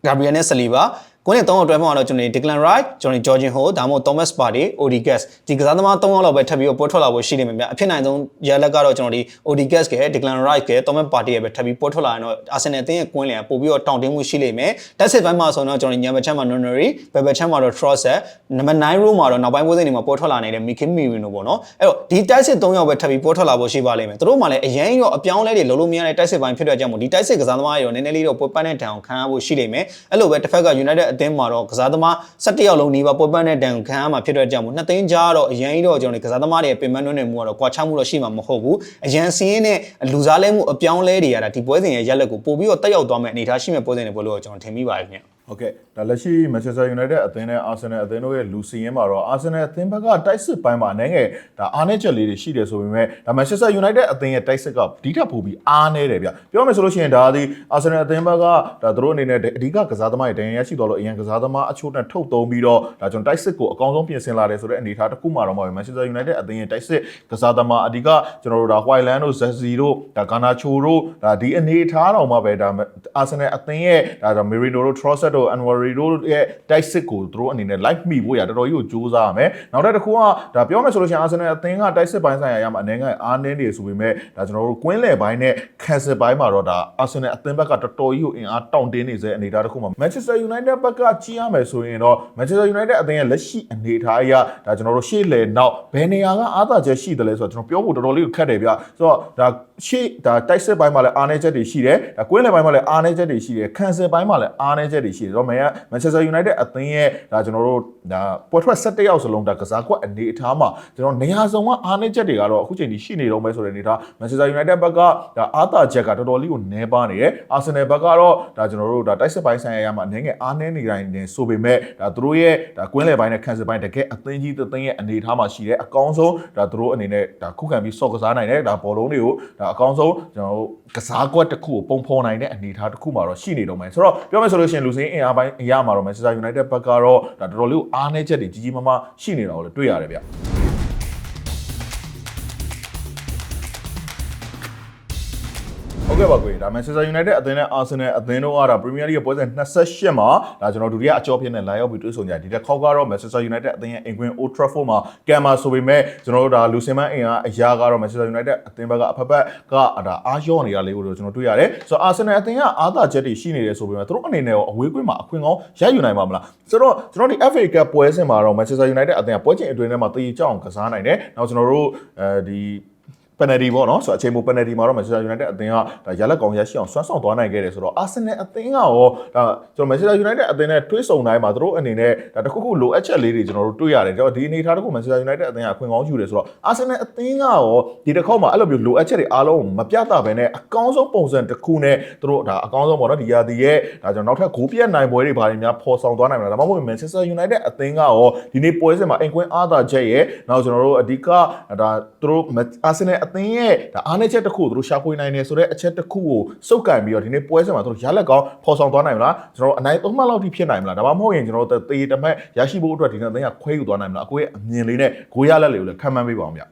Gabriel နဲ့ Saliba ကိုနဲ့၃ယောက်တွဲမှာတော့ကျွန်တော်ဒီ Declan Rice ကျွန်တော် Jorginho ဒါမှမဟုတ် Thomas Partey Odegaard ဒီကစားသမား၃ယောက်လောက်ပဲထပ်ပြီးတော့ပွဲထွက်လာဖို့ရှိနေမှာဗျအဖြစ်နိုင်ဆုံးရလက်ကတော့ကျွန်တော်ဒီ Odegaard က Declan Rice က Thomas Partey ရဲ့ပဲထပ်ပြီးပွဲထွက်လာရင်တော့ Arsenal အသင်းရဲ့ကွင်းလည်ပို့ပြီးတော့တောင့်တင်းမှုရှိလိမ့်မယ်တက်စစ်ပိုင်းမှာဆိုတော့ကျွန်တော်ညမချမ်းမှာ Nonnery ဘယ်ဘက်ချမ်းမှာတော့ Trossard နံပါတ်9 row မှာတော့နောက်ပိုင်းပွဲစဉ်တွေမှာပွဲထွက်လာနေတဲ့ Mikel Merino ပေါ့နော်အဲ့တော့ဒီတိုက်စစ်၃ယောက်ပဲထပ်ပြီးပွဲထွက်လာဖို့ရှိပါလိမ့်မယ်သူတို့မှလည်းအရင်ရောအပြောင်းလဲတွေလုံးလုံးမရတဲ့တိုက်စစ်ပိုင်းဖြစ်တဲ့ကြောင့်မို့ဒီတိုက်စစ်ကစားသမားတွေရောနည်းနည်းလေးတော့ပွဲပန်းတဲ့တန်အောင်ခံရဖို့ရှိလိမ့်မယ်အဲ့လိုပဲတစ်ဖက်က United အသင်းမှာတော့ကစားသမား17ယောက်လုံးနီးပါးပွဲပန်းတဲ့တန်ခံရမှာဖြစ်တဲ့ကြောင့်မို့နှစ်သိန်းကြားတော့အရင်တော့ကျွန်တော်ဒီကစားသမားတွေပင်ပန်းနှွန်းနေမှုကတော့ကွာခြားမှုတော့ရှိမှာမဟုတ်ဘူးအရင်စီးရင်နဲ့လူစားလဲမှုအပြောင်းလဲတွေရတာဒီပွဲစဉ်ရဲ့ရက်လက်ကိုပို့ပြီးတော့တက်ရောက်သွားမယ့်အနေအထားရှိမဲ့ပွဲစဉ်တွေပွဲလို့ကျွန်တော်ထင်မိပါတယ်ခင်ဗျ ဟုတ်ကဲ့ဒါလက်ရှိ Manchester United အသင်းနဲ့ Arsenal အသင်းတို့ရဲ့လူစီရင်မှာတော့ Arsenal အသင်းဘက်ကတိုက်စစ်ပိုင်းမှာအနည်းငယ်ဒါအားနည်းချက်လေးတွေရှိတယ်ဆိုပေမဲ့ဒါ Manchester United အသင်းရဲ့တိုက်စစ်ကဒီထက်ပိုပြီးအားနည်းတယ်ဗျပြောမယ်ဆိုလို့ရှိရင်ဒါသည် Arsenal အသင်းဘက်ကဒါသူတို့အနေနဲ့အဓိကကစားသမားရဲ့ဒဏ်ရာရရှိတော်လို့အရင်ကစားသမားအချို့နဲ့ထုတ်သုံးပြီးတော့ဒါကျွန်တော်တိုက်စစ်ကိုအကောင်းဆုံးပြင်ဆင်လာတယ်ဆိုတဲ့အနေအထားတစ်ခုမှတော့မဟုတ်ဘူး Manchester United အသင်းရဲ့တိုက်စစ်ကစားသမားအဓိကကျွန်တော်တို့ဒါ White Land တို့ Zessi တို့ဒါ Garnacho တို့ဒါဒီအနေအထားတော်မှာပဲဒါ Arsenal အသင်းရဲ့ဒါ Merino တို့ Trossard တို့ Anwari တို့ရဲ့ တိုက်စစ်ကိုသူတို့အနေနဲ့ live မိဖို့ရတော်တော်ကြီးကိုစူးစမ်းရမယ်။နောက်တစ်ခုကဒါပြောမယ်ဆိုလို့ရှိရင် Arsenal အသင်းကတိုက်စစ်ပိုင်းဆိုင်ရာရမှာအနေငယ်အားနည်းနေဆိုပေမဲ့ဒါကျွန်တော်တို့ကွင်းလယ်ပိုင်းနဲ့ခံစစ်ပိုင်းမှာတော့ဒါ Arsenal အသင်းဘက်ကတော်တော်ကြီးကိုအင်အားတောင့်တင်းနေစေအနေအထားတစ်ခုမှာ Manchester United ဘက်ကကြည့်ရမယ်ဆိုရင်တော့ Manchester United အသင်းရဲ့လက်ရှိအနေအထားအရဒါကျွန်တော်တို့ရှေ့လယ်နောက်ဘယ်နေရာကအားသာချက်ရှိတယ်လဲဆိုတော့ကျွန်တော်ပြောဖို့တော်တော်လေးကိုခက်တယ်ဗျ။ဆိုတော့ဒါရှေ့ဒါတိုက်စစ်ပိုင်းမှာလည်းအားနည်းချက်တွေရှိတယ်။ဒါကွင်းလယ်ပိုင်းမှာလည်းအားနည်းချက်တွေရှိတယ်။ခံစစ်ပိုင်းမှာလည်းအားနည်းချက်တွေရှိတယ်။ဆိုတော့ Manchester United အသင်းရဲ့ဒါကျွန်တော်တို့ဒါပွဲထွက်17ယောက်စလုံးဒါကစားကွက်အနေအထားမှာကျွန်တော်နေရာစုံကအားနည်းချက်တွေကတော့အခုချိန်ထိရှိနေတော့မယ်ဆိုတဲ့အနေအထား Manchester United ဘက်ကဒါအားသာချက်ကတော်တော်လေးကိုနည်းပါနေတယ်။ Arsenal ဘက်ကတော့ဒါကျွန်တော်တို့ဒါတိုက်စစ်ပိုင်းဆိုင်ရာရမှာအနေငယ်အားနည်းနေတိုင်းနေဆိုပေမဲ့ဒါသူတို့ရဲ့ဒါကွင်းလယ်ပိုင်းနဲ့ခံစစ်ပိုင်းတကယ်အသင်းကြီးသသိန်းရဲ့အနေအထားမှာရှိတယ်အကောင်းဆုံးဒါသူတို့အနေနဲ့ဒါခုခံပြီးစော့ကစားနိုင်တယ်ဒါဘောလုံးတွေကိုဒါအကောင်းဆုံးကျွန်တော်တို့ကစားကွက်တစ်ခုကိုပုံဖော်နိုင်တဲ့အနေအထားတစ်ခုမှာတော့ရှိနေတော့မယ်ဆိုတော့ပြောမယ်ဆိုလို့ရှိရင်လူစင်းအင်အားပိုင်းအရာမှာတော့ Manchester United ဘက်ကတော့ဒါတော်တော်လေးကိုအားနည်းချက်တွေကြီးကြီးမားမားရှိနေတာကိုလည်းတွေ့ရတယ်ဗျ ကဲ့ပါကွေဒါ Manchester United အသင်းနဲ့ Arsenal အသင်းတို့ကဒါ Premier League ပွဲစဉ်28မှာဒါကျွန်တော်ဒုတိယအကြောဖြစ်နဲ့လာရောက်ပြီးတွေ့ဆုံကြတယ်ဒီတစ်ခေါက်ကတော့ Manchester United အသင်းရဲ့အင်ကွင်း Old Trafford မှာကမ်မာဆိုပေမဲ့ကျွန်တော်တို့ဒါလူစင်မန်အင်အားအရာကတော့ Manchester United အသင်းဘက်ကအဖက်ဖက်ကဒါအားရော့နေတာလေးကိုကျွန်တော်တွေ့ရတယ်ဆိုတော့ Arsenal အသင်းကအားသာချက်တွေရှိနေတယ်ဆိုပေမဲ့သူတို့အနေနဲ့ရောအဝေးကွင်းမှာအခွင့်ကောင်းရယူနိုင်ပါမလားဆိုတော့ကျွန်တော်ဒီ FA Cup ပွဲစဉ်မှာတော့ Manchester United အသင်းကပွဲချိန်အတွင်းထဲမှာတည်ကြအောင်ကစားနိုင်တယ်နောက်ကျွန်တော်တို့အဲဒီ penalty ပေါ့နော်ဆိုတော့အချိန်မို penalty မှာတော့ Manchester United အသင်းကဒါရလက်ကောင်ရရှိအောင်ဆွမ်းဆောင်သွားနိုင်ခဲ့တယ်ဆိုတော့ Arsenal အသင်းကရောဒါကျွန်တော် Manchester United အသင်းနဲ့တွဲဆုံတိုင်းမှာသူတို့အနေနဲ့ဒါတခုခုလိုအပ်ချက်လေးတွေကျွန်တော်တို့တွေ့ရတယ်ကျွန်တော်ဒီအနေထားတခု Manchester United အသင်းကအခွင့်ကောင်းယူတယ်ဆိုတော့ Arsenal အသင်းကရောဒီတစ်ခေါက်မှာအဲ့လိုမျိုးလိုအပ်ချက်တွေအားလုံးမပြတ်တာပဲနဲ့အကောင်းဆုံးပုံစံတစ်ခုနဲ့သူတို့ဒါအကောင်းဆုံးပေါ့နော်ဒီရာသီရဲ့ဒါကျွန်တော်နောက်ထပ်ဂိုးပြတ်နိုင်ပွဲတွေဘာတွေများဖော်ဆောင်သွားနိုင်မလားဒါမှမဟုတ် Manchester United အသင်းကရောဒီနေ့ပွဲစဉ်မှာအင်ကွင်းအားသာချက်ရဲ့နောက်ကျွန်တော်တို့အဓိကဒါသူတို့ Arsenal အသင်းရဲ့ဒါအားနည်းချက်တစ်ခုသူတို့ရှာဖွေနိုင်တယ်ဆိုတဲ့အချက်တစ်ခုကိုစုပ်ကင်ပြီးတော့ဒီနေ့ပွဲစဉ်မှာသူတို့ရလက်ကောင်းဖော်ဆောင်သွားနိုင်မလားကျွန်တော်တို့အနိုင်သုံးမှတ်လောက်ထိဖြစ်နိုင်မလားဒါမှမဟုတ်ရင်ကျွန်တော်တို့တေးတမက်ရရှိဖို့အတွက်ဒီနေ့အသင်းကခွဲယူသွားနိုင်မလားအကိုရဲ့အမြင်လေးနဲ့ဂိုးရလက်လေးကိုလည်းခံမှန်းပေးပါအောင်ဗျ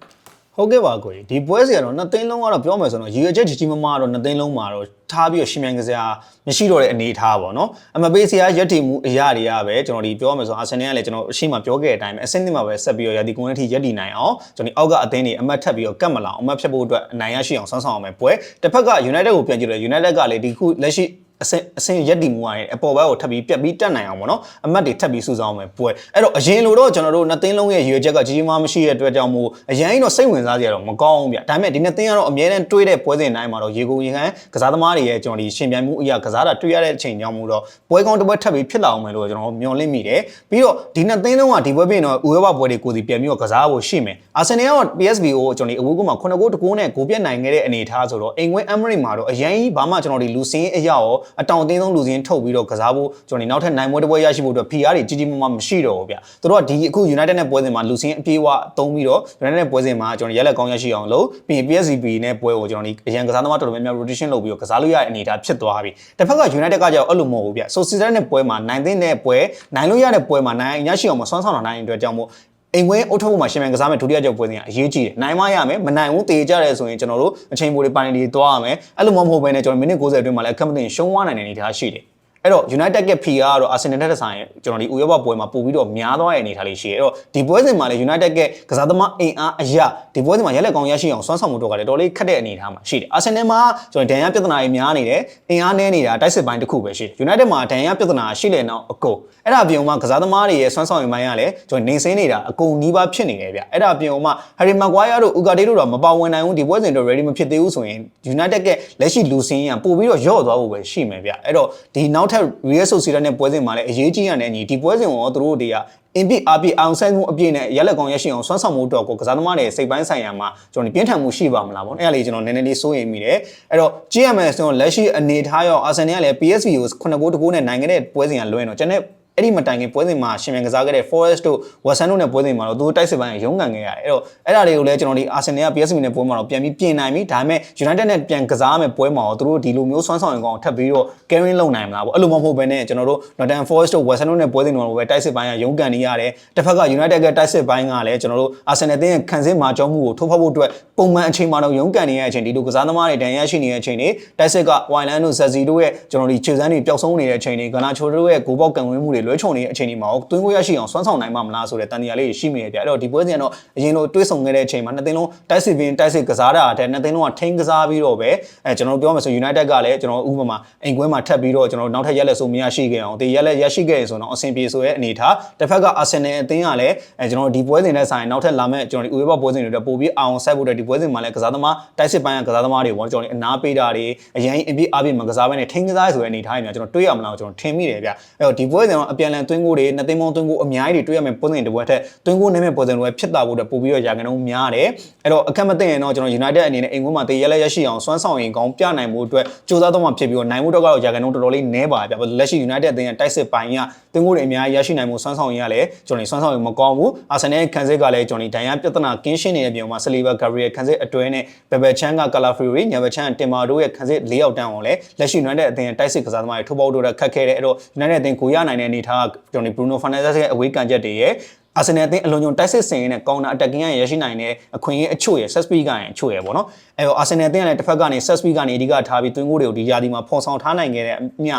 ဟုတ်ကဲ့ပါကိုကြီးဒီပွဲစီကတော့နှစ်သိန်းလုံးကတော့ပြောမယ်ဆိုတော့ရည်ရွယ်ချက်ကြီးကြီးမားမားတော့နှစ်သိန်းလုံးမှာတော့ထားပြီးတော့ရှင်မြန်ကစားမရှိတော့တဲ့အနေအထားပေါ့နော်အမပေးစရာရက်တီမှုအရာတွေကပဲကျွန်တော်ဒီပြောမယ်ဆိုတော့အာဆင်နယ်ကလည်းကျွန်တော်အရှိမပြောခဲ့တဲ့အတိုင်းပဲအဆင့်နှစ်မှာပဲဆက်ပြီးတော့ရာဒီကွန်တီရက်တီနိုင်အောင်ကျွန်တော်ဒီအောက်ကအသင်းတွေအမတ်ထပ်ပြီးတော့ကတ်မလာအောင်အမတ်ဖြတ်ဖို့အတွက်အနိုင်ရရှိအောင်ဆောင်းဆောင်အောင်ပဲပွဲတစ်ဖက်က United ကိုပြန်ကြည့်လို့ United ကလည်းဒီခုလက်ရှိ အစင်အစင်ရက်တီမူရတဲ့အပေါ်ဘက်ကိုထပ်ပြီးပြက်ပြီးတက်နိုင်အောင်ပေါ့နော်အမတ်တွေထပ်ပြီးစုဆောင်းမယ်ပွဲအဲ့တော့အရင်လိုတော့ကျွန်တော်တို့နှစ်သိန်းလုံးရဲ့ရွေချက်ကကြီးကြီးမားမရှိတဲ့အတွက်ကြောင့်မို့အရင်တော့စိတ်ဝင်စားစရာတော့မကောင်းဘူးဗျဒါပေမဲ့ဒီနှစ်သိန်းကတော့အများနဲ့တွေးတဲ့ပွဲစဉ်တိုင်းမှာတော့ရေကုန်ရေခမ်းကစားသမားတွေရဲ့ကျွန်တော်ဒီရှင်ပြိုင်မှုအရာကစားတာတွေ့ရတဲ့အချိန်ကြောင့်မို့တော့ပွဲကောင်းတစ်ပွဲထပ်ပြီးဖြစ်လာအောင်မယ်လို့ကျွန်တော်မျှော်လင့်မိတယ်ပြီးတော့ဒီနှစ်သိန်းလုံးကဒီပွဲပြင်တော့ဥရောပပွဲတွေကိုစီပြန်ပြီးတော့ကစားဖို့ရှိမယ်အာဆင်နယ်က PSV ကိုကျွန်တော်ဒီအဝေးကွင်းမှာ9ဂိုးတကိုးနဲ့ဂိုးပြတ်နိုင်ခဲ့တဲ့အနေအထားဆိုတော့အိမ်ကွင်း Emirates မှာတော့အရင်ဘာမှကျွန်တော်ဒီလူစင်းအရာရောအတောင်အတင်းဆုံးလူစင်းထုတ်ပြီးတော့ကစားဖို့ကျွန်တော်ဒီနောက်ထပ်နိုင်ပွဲတစ်ပွဲရရှိဖို့အတွက် PR တွေကြီးကြီးမားမားမရှိတော့ဘူးဗျသူတို့ကဒီအခု United နဲ့ပွဲစဉ်မှာလူစင်းအပြေးအဝသုံးပြီးတော့ United နဲ့ပွဲစဉ်မှာကျွန်တော်ရက်လက်ကောင်းရရှိအောင်လုပ်ပြီးရင် PSV နဲ့ပွဲကိုကျွန်တော်ဒီအရင်ကစားသမားတော်တော်များများ rotation လုပ်ပြီးတော့ကစားလို့ရတဲ့အနေအထားဖြစ်သွားပြီတစ်ဖက်က United ကကြောက်အဲ့လိုမဟုတ်ဘူးဗျ Sociedad နဲ့ပွဲမှာနိုင်တဲ့နဲ့ပွဲနိုင်လို့ရတဲ့ပွဲမှာနိုင်ရရှိအောင်မဆွမ်းဆောင်နိုင်တဲ့အတွက်ကြောင့်မို့ အိမ်ဝဲအုတ်ထုတ်ဖို့မှာရှင်မြန်ကစားမဲ့ဒုတိယကြောက်ပွဲစဉ်ကအရေးကြီးတယ်။နိုင်မရမယ်မနိုင်ဘူးတေကြတယ်ဆိုရင်ကျွန်တော်တို့အချိန်ပိုတွေပိုင်းတွေသွားရမယ်။အဲ့လိုမှမဟုတ်ဘဲနဲ့ကျွန်တော်မိနစ်90အတွင်းမှာလည်းအခက်မသိရှုံးသွားနိုင်တဲ့အနေအထားရှိတယ်။ အဲ့တော့ United က PR ကတော့ Arsenal နဲ့ဆိုင်ကျွန်တော်ဒီဥရောပပွဲမှာပို့ပြီးတော့များသွားတဲ့အနေအထားလေးရှိတယ်။အဲ့တော့ဒီပွဲစဉ်မှာလည်း United ကကစားသမားအင်အားအရာဒီပွဲစဉ်မှာရက်လက်ကောင်းရရှိအောင်စွမ်းဆောင်မှုတော့ကလည်းတော်လေးခက်တဲ့အနေအထားမှာရှိတယ်။ Arsenal မှာကျွန်တော်ဒဏ်ရာပြဿနာတွေများနေတယ်။အင်အားနည်းနေတာတိုက်စစ်ပိုင်းတစ်ခုပဲရှိတယ်။ United မှာဒဏ်ရာပြဿနာရှိလေတော့အကုန်အဲ့ဒါပြုံမှာကစားသမားတွေရဲ့စွမ်းဆောင်ရည်ပိုင်းကလည်းကျွန်တော်နေစင်းနေတာအကုန်နီးပါးဖြစ်နေတယ်ဗျ။အဲ့ဒါပြုံမှာ Harry Maguire တို့ Ugarte တို့တော့မပါဝင်နိုင်ဘူးဒီပွဲစဉ်တော့ ready မဖြစ်သေးဘူးဆိုရင် United ကလက်ရှိလူစင်းရပို့ပြီးတော့ရော့သွားဖို့ပဲရှိမယ်ဗျ။အဲ့တော့ဒီနောက်ထပ် Real Sociedad နဲ့ပွဲစဉ်မှာလည်းအရေးကြီးရတဲ့အညီဒီပွဲစဉ်ကိုသူတို့တွေကအင်ပီအာပီအောင်ဆိုင်မှုအပြည့်နဲ့ရက်လက်ကောင်ရရှိအောင်ဆွမ်းဆောင်မှုတော့ကိုကစားသမားတွေစိတ်ပိုင်းဆိုင်ရာမှာကျွန်တော်ပြင်းထန်မှုရှိပါမလားပေါ့အဲ့ဒါလေးကျွန်တော်နည်းနည်းလေးစိုးရိမ်မိတယ်အဲ့တော့ GMS ကျွန်တော်လက်ရှိအနေထားရောအာဆင်နယ်ကလည်း PSV ကို9ဂိုးတဂိုးနဲ့နိုင်ခဲ့တဲ့ပွဲစဉ်ကလွှဲတော့ကျွန်တော် အဲ့ဒီမတိုင်ခင်ပွဲစဉ်မှာရှင်မြန်ကစားခဲ့တဲ့ Forest တို့ Watson တို့နဲ့ပွဲစဉ်မှာတော့သူတို့တိုက်စစ်ပိုင်းရုံးကန်ခဲ့ရတယ်အဲ့တော့အဲ့ဒါတွေကိုလည်းကျွန်တော်ဒီ Arsenal က PSV နဲ့ပွဲမှာတော့ပြန်ပြီးပြင်နိုင်ပြီဒါပေမဲ့ United နဲ့ပြန်ကစားမယ်ပွဲမှာတော့သူတို့ဒီလိုမျိုးစွမ်းဆောင်ရင်ကောင်ထပ်ပြီးတော့ carrying လုပ်နိုင်မလားပေါ့အဲ့လိုမဟုတ်ဘဲနဲ့ကျွန်တော်တို့ Nottingham Forest တို့ Watson တို့နဲ့ပွဲစဉ်တွေမှာပဲတိုက်စစ်ပိုင်းကရုံးကန်နေရတယ်တစ်ဖက်က United ကတိုက်စစ်ပိုင်းကလည်းကျွန်တော်တို့ Arsenal တင်းရဲ့ခံစစ်မှာကြောင်းမှုကိုထိုးဖောက်ဖို့အတွက်ပုံမှန်အချိန်မှာတော့ရုံးကန်နေရတဲ့အချိန်ဒီလိုကစားသမားတွေတန်ရရှိနေတဲ့အချိန်တွေတိုက်စစ်က Wyland တို့ Zazi တို့ရဲ့ကျွန်တော်ဒီခြေစမ်းတွေပျောက်ဆုံးနေတဲ့အချိန်တွေ Garnacho တို့ရဲ့ဂိုးပေါက်ကန်ဝင်းမှုတွေလွှဲချုံနေတဲ့အချိန်တွေမှာရောတွင်းကိုရရှိအောင်စွမ်းဆောင်နိုင်မှာမလားဆိုတဲ့တန်တရားလေးရှိမိနေကြအဲ့တော့ဒီပွဲစဉ်ကတော့အရင်လိုတွေးဆုံခဲ့တဲ့အချိန်မှာနှစ်သိန်းလုံးတိုက်စစ်ပင်တိုက်စစ်ကစားတာတဲ့နှစ်သိန်းလုံးကထိန်းကစားပြီးတော့ပဲအဲကျွန်တော်တို့ပြောမယ်ဆို United ကလည်းကျွန်တော်ဥပမာအိမ်ကွင်းမှာထပ်ပြီးတော့ကျွန်တော်နောက်ထပ်ရက်လက်ဆိုမရရှိခဲ့အောင်ဒီရက်လက်ရရှိခဲ့ရင်ဆိုတော့အဆင်ပြေဆိုရဲ့အနေထားတစ်ဖက်က Arsenal အသင်းကလည်းအဲကျွန်တော်ဒီပွဲစဉ်နဲ့ဆိုင်နောက်ထပ်လာမဲ့ကျွန်တော်ဒီဥရောပပွဲစဉ်တွေတော့ပို့ပြီးအောင်ဆက်ဖို့တဲ့ဒီပွဲစဉ်မှာလည်းကစားသမားတိုက်စစ်ပိုင်းကကစားသမားတွေပေါ့ကျွန်တော်ဒီအနာပေးတာတွေအရင်အပြည့်အပြည့်မကစားဘဲနဲ့ထိန်းကစားဆိုတဲ့အနေထားတွေများကျွန်တော်တွေးရမလားကျွန်တော်ထင်မိတယ်ဗျအဲ့တော့ဒီပွဲစဉ်ကအပြန်လန်သွင်းကိုတွေနှစ်သိန်းပေါင်းသွင်းကိုအများကြီးတွေတွေးရမယ်ပွဲစဉ်တစ်ပွဲထက်သွင်းကိုနေမဲ့ပွဲစဉ်တွေဖြစ်တာဖို့အတွက်ပို့ပြီးတော့ရာခိုင်နှုန်းများတယ်အဲ့တော့အခက်မသိရင်တော့ကျွန်တော် United အနေနဲ့အိမ်ကွင်းမှာတည်ရက်လက်ရရှိအောင်စွမ်းဆောင်ရင်ကောင်းပြနိုင်မှုအတွက်စူးစမ်းတော့မှဖြစ်ပြီးတော့နိုင်မှုတော့ကတော့ရာခိုင်နှုန်းတော်တော်လေးနည်းပါဗျလက်ရှိ United အသင်းရဲ့တိုက်စစ်ပိုင်းကသွင်းကိုတွေအများကြီးရရှိနိုင်မှုစွမ်းဆောင်ရင်ကလည်းကျွန်တော်စွမ်းဆောင်ရင်မကောင်းဘူး Arsenal ခံစစ်ကလည်းကျွန်တော်ဒိုင်ယာပြဿနာကင်းရှင်းနေတဲ့ပြင်မှာ Saliba Gabriel ခံစစ်အတွဲနဲ့ Bebe Chan က Calafiori ညာဘချန်တင်မာတို့ရဲ့ခံစစ်၄ယောက်တန်းအောင်လဲလက်ရှိ United အသင်းရဲ့တိုက်စစ်ကစားသမားတွေထိုးပေါက်တို့ခတ်ခဲ့တဲ့အဲ့တော့ United အသင်းကိုရနိုင်တဲ့အနေထားကကျွန်တော် Bruno Fernandes ရဲ့အဝေးကန်ချက်တွေရဲ့အာဆင်နယ်အသင်းအလွန်ကျွံတိုက်စစ်ဆင်ရင်းနဲ့ကောင်တာအတက်ကင်းရရရှိနိုင်တဲ့အခွင့်အရေးအချို့ရဆက်စပီကရင်အချို့ရပေါ့နော်အဲတော့အာဆင်နယ်အသင်းကလည်းတစ်ဖက်ကနေဆက်စပီကနေအဓိကထားပြီးသွင်းကိုတွေကိုဒီယာဒီမှာဖော်ဆောင်ထားနိုင်ခဲ့တဲ့အမြအ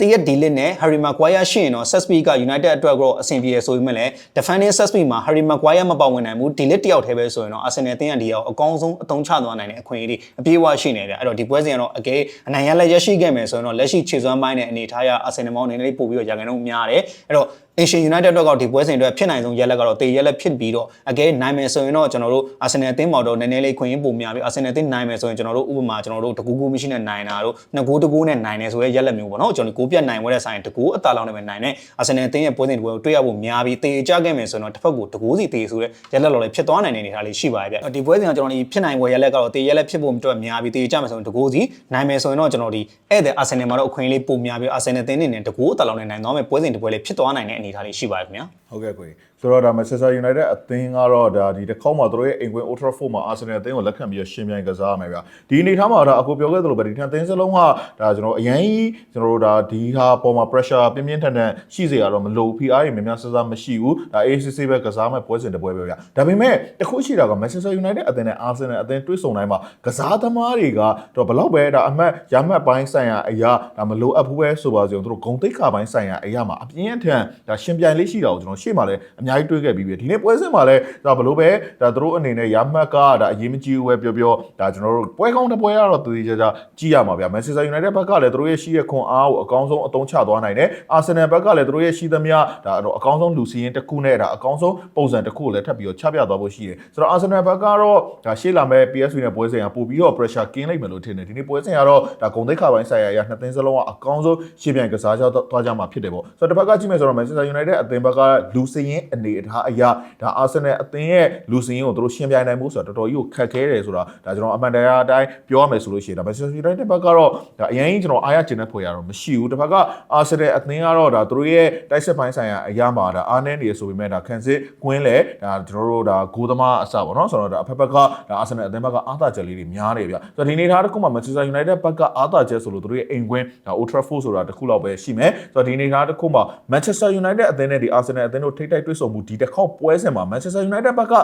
တရက်ဒီလစ်နဲ့ Harry Maguire ရှိရင်တော့ Sespi က United အတွက်ကတော့အဆင်ပြေရဆိုပေမဲ့လည်း defending Sespi မှာ Harry Maguire မပါဝင်နိုင်ဘူးဒီလစ်တယောက်တည်းပဲဆိုရင်တော့ Arsenal အသင်းကဒီရောက်အကောင်းဆုံးအသုံးချသွားနိုင်တဲ့အခွင့်အရေးတွေအပြည့်အဝရှိနေတယ်အဲ့တော့ဒီပွဲစဉ်ကတော့အကဲအနိုင်ရလက်ရရှိခဲ့မယ်ဆိုရင်တော့လက်ရှိခြေစွမ်းပိုင်းနဲ့အနေထားရ Arsenal မောင်းနေလေးပို့ပြီးတော့ရာခိုင်နှုန်းများတယ်အဲ့တော့ Asian United အတွက်ကဒီပွဲစဉ်အတွက်ဖြစ်နိုင်ဆုံးရက်လက်ကတော့တေရက်လက်ဖြစ်ပြီးတော့အကဲနိုင်မယ်ဆိုရင်တော့ကျွန်တော်တို့ Arsenal အသင်းပေါ်တော့နည်းနည်းလေးခွင့်ရပိုများပြီး Arsenal အသင်းနိုင်မယ်ဆိုရင်ကျွန်တော်တို့ဥပမာကျွန်တော်တို့တကူးကူးမရှိနဲ့နိုင်တာတို့နှစ်ကိုးတကူးနဲ့နိုင်တယ်ဆိုရဲရက်လက်မျိုးပေါ့နော်ကျွန်တော်ကိုပြတ်နိုင်ဝဲတဲ့ဆိုင်တကူးအသာလောင်းနဲ့ပဲနိုင်တယ် Arsenal အသင်းရဲ့ပွဲစဉ်ဒီပွဲကိုတွေ့ရဖို့များပြီးတေကြခဲ့မယ်ဆိုရင်တော့တစ်ဖက်ကိုတကူးစီတေဆိုရဲရက်လက်လော်လေးဖြစ်သွားနိုင်တဲ့အနေအထားလေးရှိပါတယ်ဗျဒီပွဲစဉ်ကကျွန်တော်ဒီဖြစ်နိုင်ဝဲရက်လက်ကတော့တေရက်လက်ဖြစ်ဖို့အတွက်များပြီးတေကြမယ်ဆိုရင်တကူးစီနိုင်မယ်ဆိုရင်တော့ကျွန်တော်ဒီဧည့်သည် Arsenal မှာတော့အခွင့်အရေးပိုများပြီး Arsenal အသင်းနေနဲ့တကူးအသာလောင်းနဲ့နိုင်သွားမယ်ပွဲစဉ်ဒီပွဲလေးဖြစ်သွားနိုင်တဲ့အနေအထားလေးရှိပါတယ်ခင်ဗျာဟုတ်ကဲ့ကိုကြီးဆိုတော့ဒါ Manchester United အသင်းကတော့ဒါဒီတစ်ခေါက်မှာသူတို့ရဲ့အိမ်ကွင်း Old Trafford မှာ Arsenal အသင်းကိုလက်ခံပြီးတော့ရှင်ပြိုင်ကစားရမယ်ဗျဒီအနေထားမှာဒါအခုပြောခဲ့သလိုပဲဒီထန်သင်းစလုံးကဒါကျွန်တော်အရင်ကြီးကျွန်တော်တို့ဒါဒီဟာပေါ်မှာ pressure ပြင်းပြင်းထန်ထန်ရှိစေရတော့မလို့ PR တွေများများဆဆမရှိဘူးဒါ ACC ပဲကစားမဲ့ပွဲစဉ်တစ်ပွဲပဲဗျဒါပေမဲ့တခုရှိတာက Manchester United အသင်းနဲ့ Arsenal အသင်းတွဲဆုံတိုင်းမှာကစားသမားတွေကတော့ဘလောက်ပဲဒါအမှတ်ရမှတ်ပိုင်းဆိုင်ရာအရာဒါမလို့အပ်ဘူးပဲဆိုပါစို့သူတို့ဂုံတိတ်ခါပိုင်းဆိုင်ရာအရာမှာအပြင်းအထန်ဒါရှင်ပြိုင်လေးရှိတာကိုကျွန်တော်ရှေ့မှာလည်းအများကြီးတွေးခဲ့ပြီးပြီဒီနေ့ပွဲစဉ်မှာလည်းဒါဘလို့ပဲဒါသူတို့အနေနဲ့ရမှတ်ကဒါအရေးမကြီးဘူးပဲပြောပြောဒါကျွန်တော်တို့ပွဲကောင်းတစ်ပွဲကတော့သူကြီးကြကြကြည့်ရမှာဗျာ Manchester United ဘက်ကလည်းသူတို့ရဲ့ရှိရဲ့ခွန်အားကိုအကောင်းဆုံးအသုံးချသွားနိုင်တယ် Arsenal ဘက်ကလည်းသူတို့ရဲ့ရှိသမျှဒါတော့အကောင်းဆုံးလူစီရင်တစ်ခုနဲ့ဒါအကောင်းဆုံးပုံစံတစ်ခုကိုလည်းထပ်ပြီးတော့ချပြသွားဖို့ရှိတယ်ဆိုတော့ Arsenal ဘက်ကတော့ဒါရှေ့လာမဲ့ PSV နဲ့ပွဲစဉ်ကပို့ပြီးတော့ pressure ကင်းလိုက်မယ်လို့ထင်တယ်ဒီနေ့ပွဲစဉ်ကတော့ဒါဂုံသိက္ခာပိုင်းဆိုင်ရာအရာနှစ်သင်းစလုံးကအကောင်းဆုံးရှေ့ပြန်ကစားကြသွားကြမှာဖြစ်တယ်ပေါ့ဆိုတော့တစ်ဖက်ကကြည့်မယ်ဆိုတော့ Manchester United အသင်းဘက်ကလူစီရင်အနေအထားအရာဒါ Arsenal အသင်းရဲ့လူစီရင်ကိုသူတို့ရှင်းပြနိုင်မှုဆိုတော့တော်တော်ကြီးကိုခက်ခဲတယ်ဆိုတာဒါကျွန်တော်အမှန်တရားအတိုင်းပြောရမယ်ဆိုလို့ရှိရင်ဒါ Manchester United ဘက်ကတော့ဒါအရင်ကျွန်တော်အားရကျင်တဲ့ဖွယ်ရတော့မရှိဘူးတစ်ဖက်က Arsenal အသင်းကတော့ဒါသူတို့ရဲ့တိုက်စစ်ပိုင်းဆိုင်ရာအရာမှာဒါအားနည်းနေဆိုပေမဲ့ဒါခံစစ်ကွင်းလေဒါကျွန်တော်တို့ဒါဂိုးသမားအစပေါ့နော်ဆိုတော့ဒါအဖက်ဘက်ကဒါ Arsenal အသင်းဘက်ကအားသာချက်လေးတွေများနေဗျဆိုတော့ဒီနေ့ထားတစ်ခုမှာ Manchester United ဘက်ကအားသာချက်ဆိုလို့သူတို့ရဲ့အိမ်ကွင်းဒါ Old Trafford ဆိုတာတစ်ခုလောက်ပဲရှိမယ်ဆိုတော့ဒီနေ့ထားတစ်ခုမှာ Manchester United အသင်းနဲ့ဒီ Arsenal အသင်းတို့ထိပ်တိုက်တွေ့ဆုံမှုဒီတစ်ခေါက်ပွဲစဉ်မှာ Manchester United ဘက်က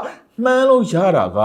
မှန်းလို့ရတာက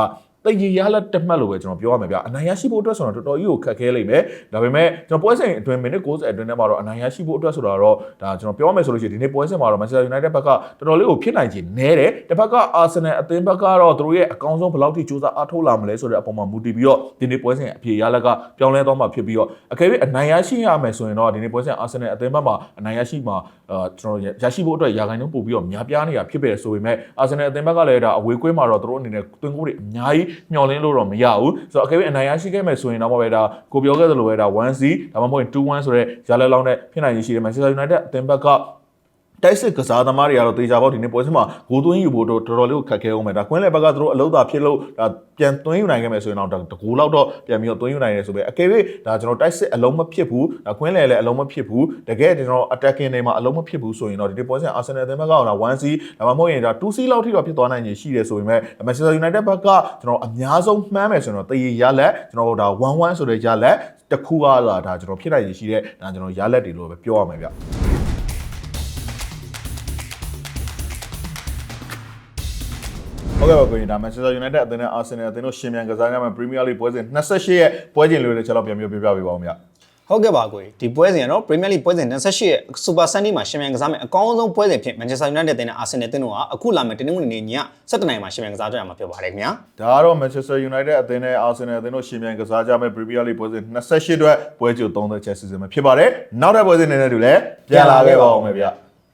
တည်ရလက်တက်မှတ်လို့ပဲကျွန်တော်ပြောရမယ်ဗျအနိုင်ရရှိဖို့အတွက်ဆိုတော့တော်တော်ကြီးကိုခက်ခဲလိမ့်မယ်ဒါပေမဲ့ကျွန်တော်ပွဲစဉ်အတွင်းမိနစ်90အတွင်းထဲမှာတော့အနိုင်ရရှိဖို့အတွက်ဆိုတာတော့ဒါကျွန်တော်ပြောမယ်ဆိုလို့ရှိရင်ဒီနေ့ပွဲစဉ်မှာတော့ Manchester United ဘက်ကတော်တော်လေးကိုဖြစ်နိုင်ခြင်းနည်းတယ်တစ်ဖက်က Arsenal အသင်းဘက်ကတော့သူတို့ရဲ့အကောင်းဆုံးဘယ်လောက်ထိစူးစမ်းအားထုတ်လာမလဲဆိုတဲ့အပေါ်မှာမူတည်ပြီးတော့ဒီနေ့ပွဲစဉ်အဖြေရလက်ကပြောင်းလဲသွားမှာဖြစ်ပြီးတော့အကယ်၍အနိုင်ရရှိရမယ်ဆိုရင်တော့ဒီနေ့ပွဲစဉ် Arsenal အသင်းဘက်မှာအနိုင်ရရှိမှာအာကျွန်တော်ရရှိဖို့အတွက်ရာခိုင်နှုန်းပို့ပြီးတော့များပြားနေတာဖြစ်ပေဆိုပေမဲ့ Arsenal အသင်းဘက်ကလည်းဒါအဝေးကွင်းမှာတော့သူတို့အနေနဲ့တွင်ကိုတွေအများကြီးမျှော်လင့်လို့တော့မရဘူးဆိုတော့အကယ်၍အနိုင်ရရှိခဲ့မယ်ဆိုရင်တော့ပဲဒါကိုပြောခဲ့သလိုပဲဒါ 1C ဒါမှမဟုတ်ရင်2-1ဆိုတဲ့ရလက်လောင်းနဲ့ဖြစ်နိုင်ရရှိတယ် Manchester United အသင်းဘက်က တိုက်စစ်ကစားသမားတွေကတော့တေချာပေါက်ဒီနေ့ပွဲစဉ်မှာဂိုးသွင်းယူဖို့တော့တော်တော်လေးကိုခက်ခဲအောင်ပဲဒါကွင်းလေဘက်ကသူတို့အလုံးသာဖြစ်လို့ဒါပြန်သွင်းယူနိုင်ခဲ့မယ်ဆိုရင်တော့တကူလောက်တော့ပြန်ပြီးတော့သွင်းယူနိုင်ရဲဆိုပဲအကယ်၍ဒါကျွန်တော်တိုက်စစ်အလုံးမဖြစ်ဘူးဒါကွင်းလေလည်းအလုံးမဖြစ်ဘူးတကယ်ကျွန်တော် attacking တွေမှာအလုံးမဖြစ်ဘူးဆိုရင်တော့ဒီနေ့ပွဲစဉ် Arsenal အသင်းဘက်ကဒါ 1C ဒါမှမဟုတ်ရင်ဒါ 2C လောက်ထိတော့ဖြစ်သွားနိုင်ခြေရှိတယ်ဆိုပေမဲ့ Manchester United ဘက်ကကျွန်တော်အများဆုံးမှန်းမယ်ဆိုရင်တော့တရေရလက်ကျွန်တော်ဒါ1-1ဆိုတဲ့ရလက်တစ်ခုကလာဒါကျွန်တော်ဖြစ်နိုင်ခြေရှိတဲ့ဒါကျွန်တော်ရလက်တွေလို့ပဲပြောရမယ်ဗျ ဟုတ်ကဲ့ပါကိုကြီးဒါ Manchester United အသင်းနဲ့ Arsenal အသင်းတို့ရှင်မြန်ကစားကြမယ့် Premier League ပွဲစဉ်28ရဲ့ပွဲချိန်လေးတွေချက်တော့ပြန်ပြောပြပြပေးပါဦးဗျာဟုတ်ကဲ့ပါကိုကြီးဒီပွဲစဉ်ကတော့ Premier League ပွဲစဉ်28ရဲ့ Super Sunday မှာရှင်မြန်ကစားမယ်အကောင်းဆုံးပွဲစဉ်ဖြစ် Manchester United တင်တဲ့ Arsenal တင်တို့ကအခုလာမယ့်တင်းနင်္ဂနွေနေ့ည7:00နာရီမှာရှင်မြန်ကစားကြရမှာဖြစ်ပါတယ်ခင်ဗျာဒါကတော့ Manchester United အသင်းနဲ့ Arsenal အသင်းတို့ရှင်မြန်ကစားကြမယ့် Premier League ပွဲစဉ်28အတွက်ပွဲကြို30ချက်စီစဉ်မှာဖြစ်ပါတယ်နောက်တဲ့ပွဲစဉ်တွေနဲ့တူလည်းပြန်လာခဲ့ပါဦးမယ်ဗျာ